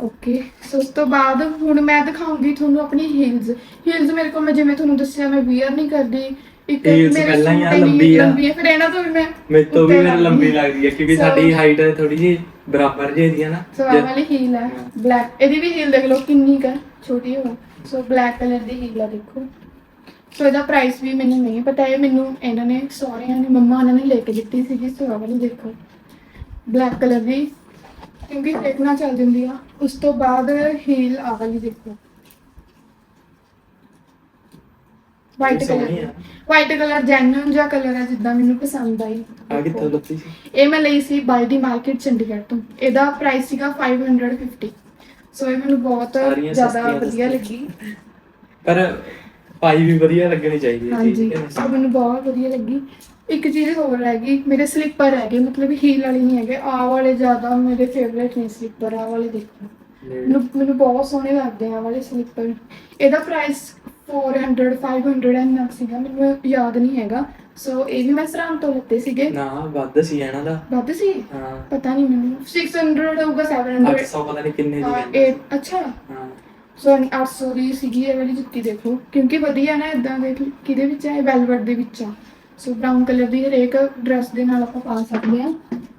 ਓਕੇ ਸੋ ਉਸ ਤੋਂ ਬਾਅਦ ਹੁਣ ਮੈਂ ਦਿਖਾਉਂਗੀ ਤੁਹਾਨੂੰ ਆਪਣੀ ਹੀਲਸ ਹੀਲਸ ਮੇਰੇ ਕੋਲ ਮੈਂ ਜਿਵੇਂ ਤੁਹਾਨੂੰ ਦੱਸਿਆ ਮੈਂ ਵੀਅਰ ਨਹੀਂ ਕਰਦੀ। ਇੱਕ Heels ਮੇਰੇ ਪਹਿਲਾਂ ਹੀ ਆ, ਸੂਟ ਇੰਨੀ ਲੰਬੀ ਆ। ਲੰਬੀ ਹੈ ਫਿਰ ਇਹਨਾਂ ਤੋਂ ਵੀ ਮੈਂ ਮੇਰੇ ਤੋਂ ਵੀ ਉੱਤੇ ਮੇਰੇ ਲੰਬੀ ਲੱਗਦੀ। ਹੈ ਕਿਉਂਕਿ ਸਾਡੀ ਹਾਈਟ ਥੋੜੀ ਜਿਹੀ ਬਰਾਬਰ ਜਿਹੀ ਦੀ ਹੈ ਨਾ। ਸੋ ਆਹ ਵਾਲੀ ਹੀਲ ਹੈ ਬਲੈਕ ਇਹਦੀ ਵੀ ਹੀਲ ਦੇਖ ਲਓ ਕਿੰਨੀ ਕੁ ਛੋਟੀ ਹੋ। ਸੋ ਬਲੈਕ ਕਲਰ ਦੀ ਹੀਲ ਆ ਦੇਖੋ। ਸੋ ਇਹਦਾ ਪ੍ਰਾਈਸ ਵੀ ਮੈਨੂੰ ਨਹੀਂ ਪਤਾ ਇਹ ਮੈਨੂੰ ਇਹਨਾਂ ਨੇ ਸਹੁਰਿਆਂ ਨੇ ਮੰਮਾ ਉਹਨਾਂ ਨੇ ਲੈ ਕੇ ਦਿੱਤੀ ਸੀਗੀ ਸੋ ਆਹ ਵਾਲੀ ਦੇਖੋ। ਬਲੈਕ ਕਲਰ ਦੀ ਕਿਉਂਕਿ ਦੇਖਣਾ ਚੱਲ ਜਾਂਦੀ ਆ। ਉਸ ਤੋਂ ਬਾਅਦ ਹੀਲ ਆ ਵਾਲੀ ਦੇਖੋ। ਵਾਈਟ ਕਲਰ ਆ। ਵਾਈਟ ਕਲਰ ਜੈਨੂਨ ਜਿਹਾ ਕਲਰ ਹੈ ਜਿੱਦਾਂ ਮੈਨੂੰ ਪਸੰਦ ਆਈ। ਆ ਕਿੱਥੋਂ ਲੱਤੀ ਸੀ? ਇਹ ਮੈਂ ਲਈ ਸੀ ਬਾਲਦੀ ਮਾਰਕੀਟ ਚੰਡੀਗੜ੍ਹ ਤੋਂ। ਇਹਦਾ ਪ੍ਰਾਈਸ ਸੀਗਾ 550 ਸੋ ਇਹ ਮੈਨੂੰ ਬਹੁਤ ਜ਼ਿਆਦਾ ਵਧੀਆ। ਲੱਗੀ। ਪਰ ਪਾਈ ਵੀ ਵਧੀਆ ਲੱਗਣੀ ਚਾਹੀਦੀ ਹੈ ਹਾਂਜੀ। ਸੋ ਮੈਨੂੰ ਬਹੁਤ ਵਧੀਆ ਲੱਗੀ। ਇੱਕ ਚੀਜ਼ ਹੋਰ ਹੈਗੀ ਮੇਰੇ ਸਲੀਪਰ ਹੈਗੇ ਮਤਲਬ ਹੀਲ ਵਾਲੇ ਨਹੀਂ ਹੈਗੇ। ਆਹ ਵਾਲੇ ਜ਼ਿਆਦਾ ਮੇਰੇ ਫੇਵਰੇਟ ਨੇ ਸਲੀਪਰ ਆਹ ਵਾਲੇ ਦੇਖੋ। ਮੈਨੂੰ ਮੈਨੂੰ ਬਹੁਤ ਸੋਹਣੇ ਲੱਗਦੇ ਆ ਵਾਲੇ ਸਲੀਪਰ ਇਹਦਾ ਪ੍ਰਾਈਸ 400 500 ਐਂਡ ਸੀਗਾ ਮੈਨੂੰ ਯਾਦ ਨਹੀਂ ਹੈਗਾ। ਸੋ ਇਹ ਵੀ ਮੈਂ ਸਰਾਂ ਤੋਂ ਲਿੱਤੇ ਸੀਗੇ। ਨਾ ਵੱਧ ਸੀ ਇਹਨਾਂ ਦਾ। ਵੱਧ ਸੀ? ਹਾਂ। ਪਤਾ ਨਹੀਂ ਮੈਨੂੰ। 600 ਹੋਊਗਾ 700 800 ਪਤਾ ਨਹੀਂ ਕਿੰਨੇ ਦੀ ਹਾਂ ਕਹਿੰਦੇ ਇਹ ਅੱਛਾ। ਹਾਂ। ਸੋ 800 ਦੀ ਸੀਗੀ ਇਹ ਵਾਲੀ ਜੁੱਤੀ ਦੇਖੋ। ਕਿਉਂਕਿ ਵਧੀਆ ਨਾ ਇਦਾਂ ਦੇ ਕਿਹਦੇ ਵਿੱਚ ਹੈ ਵੈਲਵਟ ਦੇ ਵਿੱਚ ਆ। ਸੋ ਬ੍ਰਾਊਨ ਕਲਰ ਦੀ ਹਰੇਕ ਡਰੈਸ ਦੇ ਨਾਲ ਆਪਾਂ ਪਾ ਸਕਦੇ ਆ।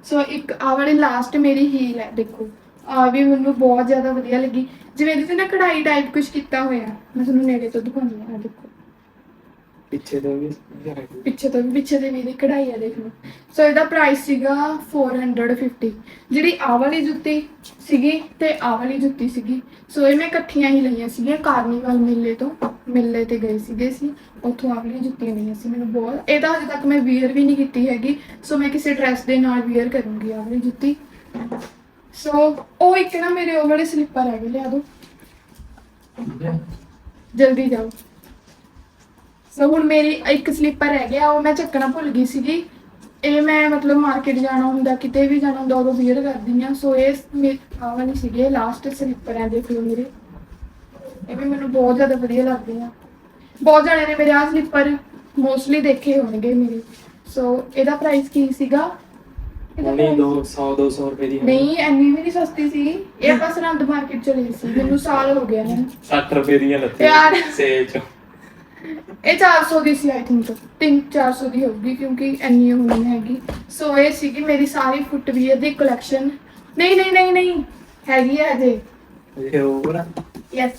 ਸੋ ਇੱਕ ਆ ਵਾਲੀ ਲਾਸਟ ਮੇਰੀ ਹੀਲ ਹੈ ਦੇਖੋ। ਆ ਵੀ ਮੈਨੂੰ ਬਹੁਤ ਜ਼ਿਆਦਾ ਵਧੀਆ ਲੱਗੀ। ਜਿਵੇਂ ਇਹਦੇ ਤੇ ਨਾ ਕਢਾਈ ਟਾਈਪ ਕੁਝ ਕੀਤਾ ਹੋਇਆ। ਮੈਂ ਤੁਹਾਨੂੰ ਨੇੜੇ ਤੋਂ ਦਿਖਾਉਂਦੀ ਆ ਦੇਖੋ। ਪਿੱਛੇ ਤੋਂ ਵੀ ਪਿੱਛੇ ਤੋਂ ਵੀ ਪਿੱਛੇ ਦੇ ਵੀ ਇਹਦੀ ਕਢਾਈ ਆ ਦੇਖ ਲਓ। ਸੋ ਇਹਦਾ ਪ੍ਰਾਈਸ ਸੀਗਾ 450 ਜਿਹੜੀ ਆਹ ਵਾਲੀ ਜੁੱਤੀ ਸੀਗੀ ਤੇ ਆਹ ਵਾਲੀ ਜੁੱਤੀ ਸੀਗੀ। ਸੋ ਇਹ ਮੈਂ ਇਕੱਠੀਆਂ ਹੀ ਲਈਆਂ ਸੀਗੀਆਂ ਕਾਰਨੀਵਲ ਮੇਲੇ ਤੋਂ। ਮੇਲੇ ਤੇ ਗਏ ਸੀਗੇ ਸੀ ਉੱਥੋਂ ਆਹ ਵਾਲੀਆਂ ਜੁੱਤੀਆਂ ਲਈਆਂ ਸੀ ਮੈਨੂੰ ਬਹੁਤ। ਇਹਦਾ ਹਜੇ ਤੱਕ ਮੈਂ ਵੀਅਰ ਵੀ ਨਹੀਂ ਕੀਤੀ ਹੈਗੀ। ਸੋ ਮੈਂ ਕਿਸੇ ਡਰੈਸ ਦੇ ਨਾਲ ਵੀਅਰ ਕਰੂੰਗੀ ਆਹ ਵਾਲੀ ਜੁੱਤੀ। ਸੋ ਉਹ ਇੱਕ ਨਾ ਮੇਰੇ ਉਹ ਵਾਲੇ ਸਲਿੱਪਰ ਹੈਗੇ ਲਿਆ ਦੋ। ਜਲਦੀ ਜਾਓ। ਸੋ ਹੁਣ ਮੇਰੀ ਇੱਕ ਸਲੀਪਰ ਰਹਿ ਗਿਆ ਉਹ ਮੈਂ ਚੱਕਣਾ ਭੁੱਲ ਗਈ ਸੀਗੀ। ਇਹ ਮੈਂ ਮਤਲਬ ਮਾਰਕੀਟ ਜਾਣਾ ਹੁੰਦਾ ਕਿਤੇ ਵੀ ਜਾਣਾ ਹੁੰਦਾ ਉਦੋਂ ਵੀਅਰ ਕਰਦੀ ਆ। ਸੋ ਇਹ ਮੇ- ਆਹ ਵਾਲੀ ਸੀਗੀ ਲਾਸਟ ਸਲੀਪਰ ਹੈ ਦੇਖ ਲਓ ਮੇਰੇ। ਇਹ ਵੀ ਮੈਨੂੰ ਬਹੁਤ ਜ਼ਿਆਦਾ ਵਧੀਆ ਲੱਗਦੇ ਆ। ਬਹੁਤ ਜਣੇ ਨੇ ਮੇਰੇ ਆਹ ਸਲੀਪਰ ਮੋਸਟਲੀ ਦੇਖੇ ਹੋਣਗੇ ਮੇਰੇ। ਸੋ ਇਹਦਾ ਪ੍ਰਾਈਸ ਕੀ ਸੀਗਾ? Price- 200 200 ਰੁਪਏ ਦੀ ਹੋਣੀ। ਨਹੀਂ ਐਨੀ ਵੀ ਨਹੀਂ ਸਸਤੀ ਸੀ। ਇਹ ਆਪਾਂ ਸਰਹੰਦ ਮਾਰਕੀਟ ਚ ਲਈ ਸੀ। ਮੈਨੂੰ ਸਾਲ ਹੋ ਗਿਆ ਹੈ 60 ਰੁਪਏ ਦੀਆਂ ਯਾਰ। ਸੇਲ ਚ। ਇਹ 400 ਦੀ ਸੀ ਆਈ ਥਿੰਕ 3 400 ਦੀ ਹੋਊਗੀ ਕਿਉਂਕਿ ਐਨੀ ਉਹ ਨਹੀਂ ਹੈਗੀ। ਸੋ ਇਹ ਸੀ ਕਿ ਮੇਰੀ ਸਾਰੀ ਫੁੱਟਵੀਅਰ ਦੀ ਕਲੈਕਸ਼ਨ ਨਹੀਂ ਨਹੀਂ ਨਹੀਂ ਨਹੀਂ। ਹੈਗੀ ਹੈ ਅਜੇ ਇਹ ਹੋਰ ਯੈਸ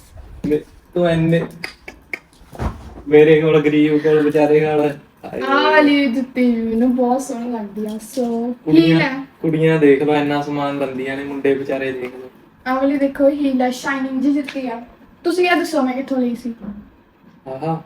ਮੇ- ਤੂੰ ਐਨੇ ਮੇਰੇ ਕੋਲ ਗਰੀਬ ਕੋਲ ਵਿਚਾਰੇ ਕੋਲ ਮੈਨੂੰ ਬਹੁਤ ਸੋਹਣੀ ਲੱਗਦੀ ਆ ਸੋ ਹੀਲ ਕੁੜੀਆਂ ਹੈ ਕੁੜੀਆਂ ਦੇਖ ਲਓ ਇੰਨਾ ਸਮਾਨ ਲੰਦੀਆਂ ਨੇ ਮੁੰਡੇ ਵਿਚਾਰੇ ਦੇਖ ਲਓ। ਆਹ ਵਾਲੀ ਦੇਖੋ ਹੀਲ ਹੈ ਸ਼ਾਈਨਿੰਗ ਜੀ ਜੁੱਤੀ ਆ। ਤੁਸੀਂ ਇਹ ਦੱਸੋ ਮੈਂ ਕਿੱਥੋਂ ਲਈ ਸੀ? ਆਹਾ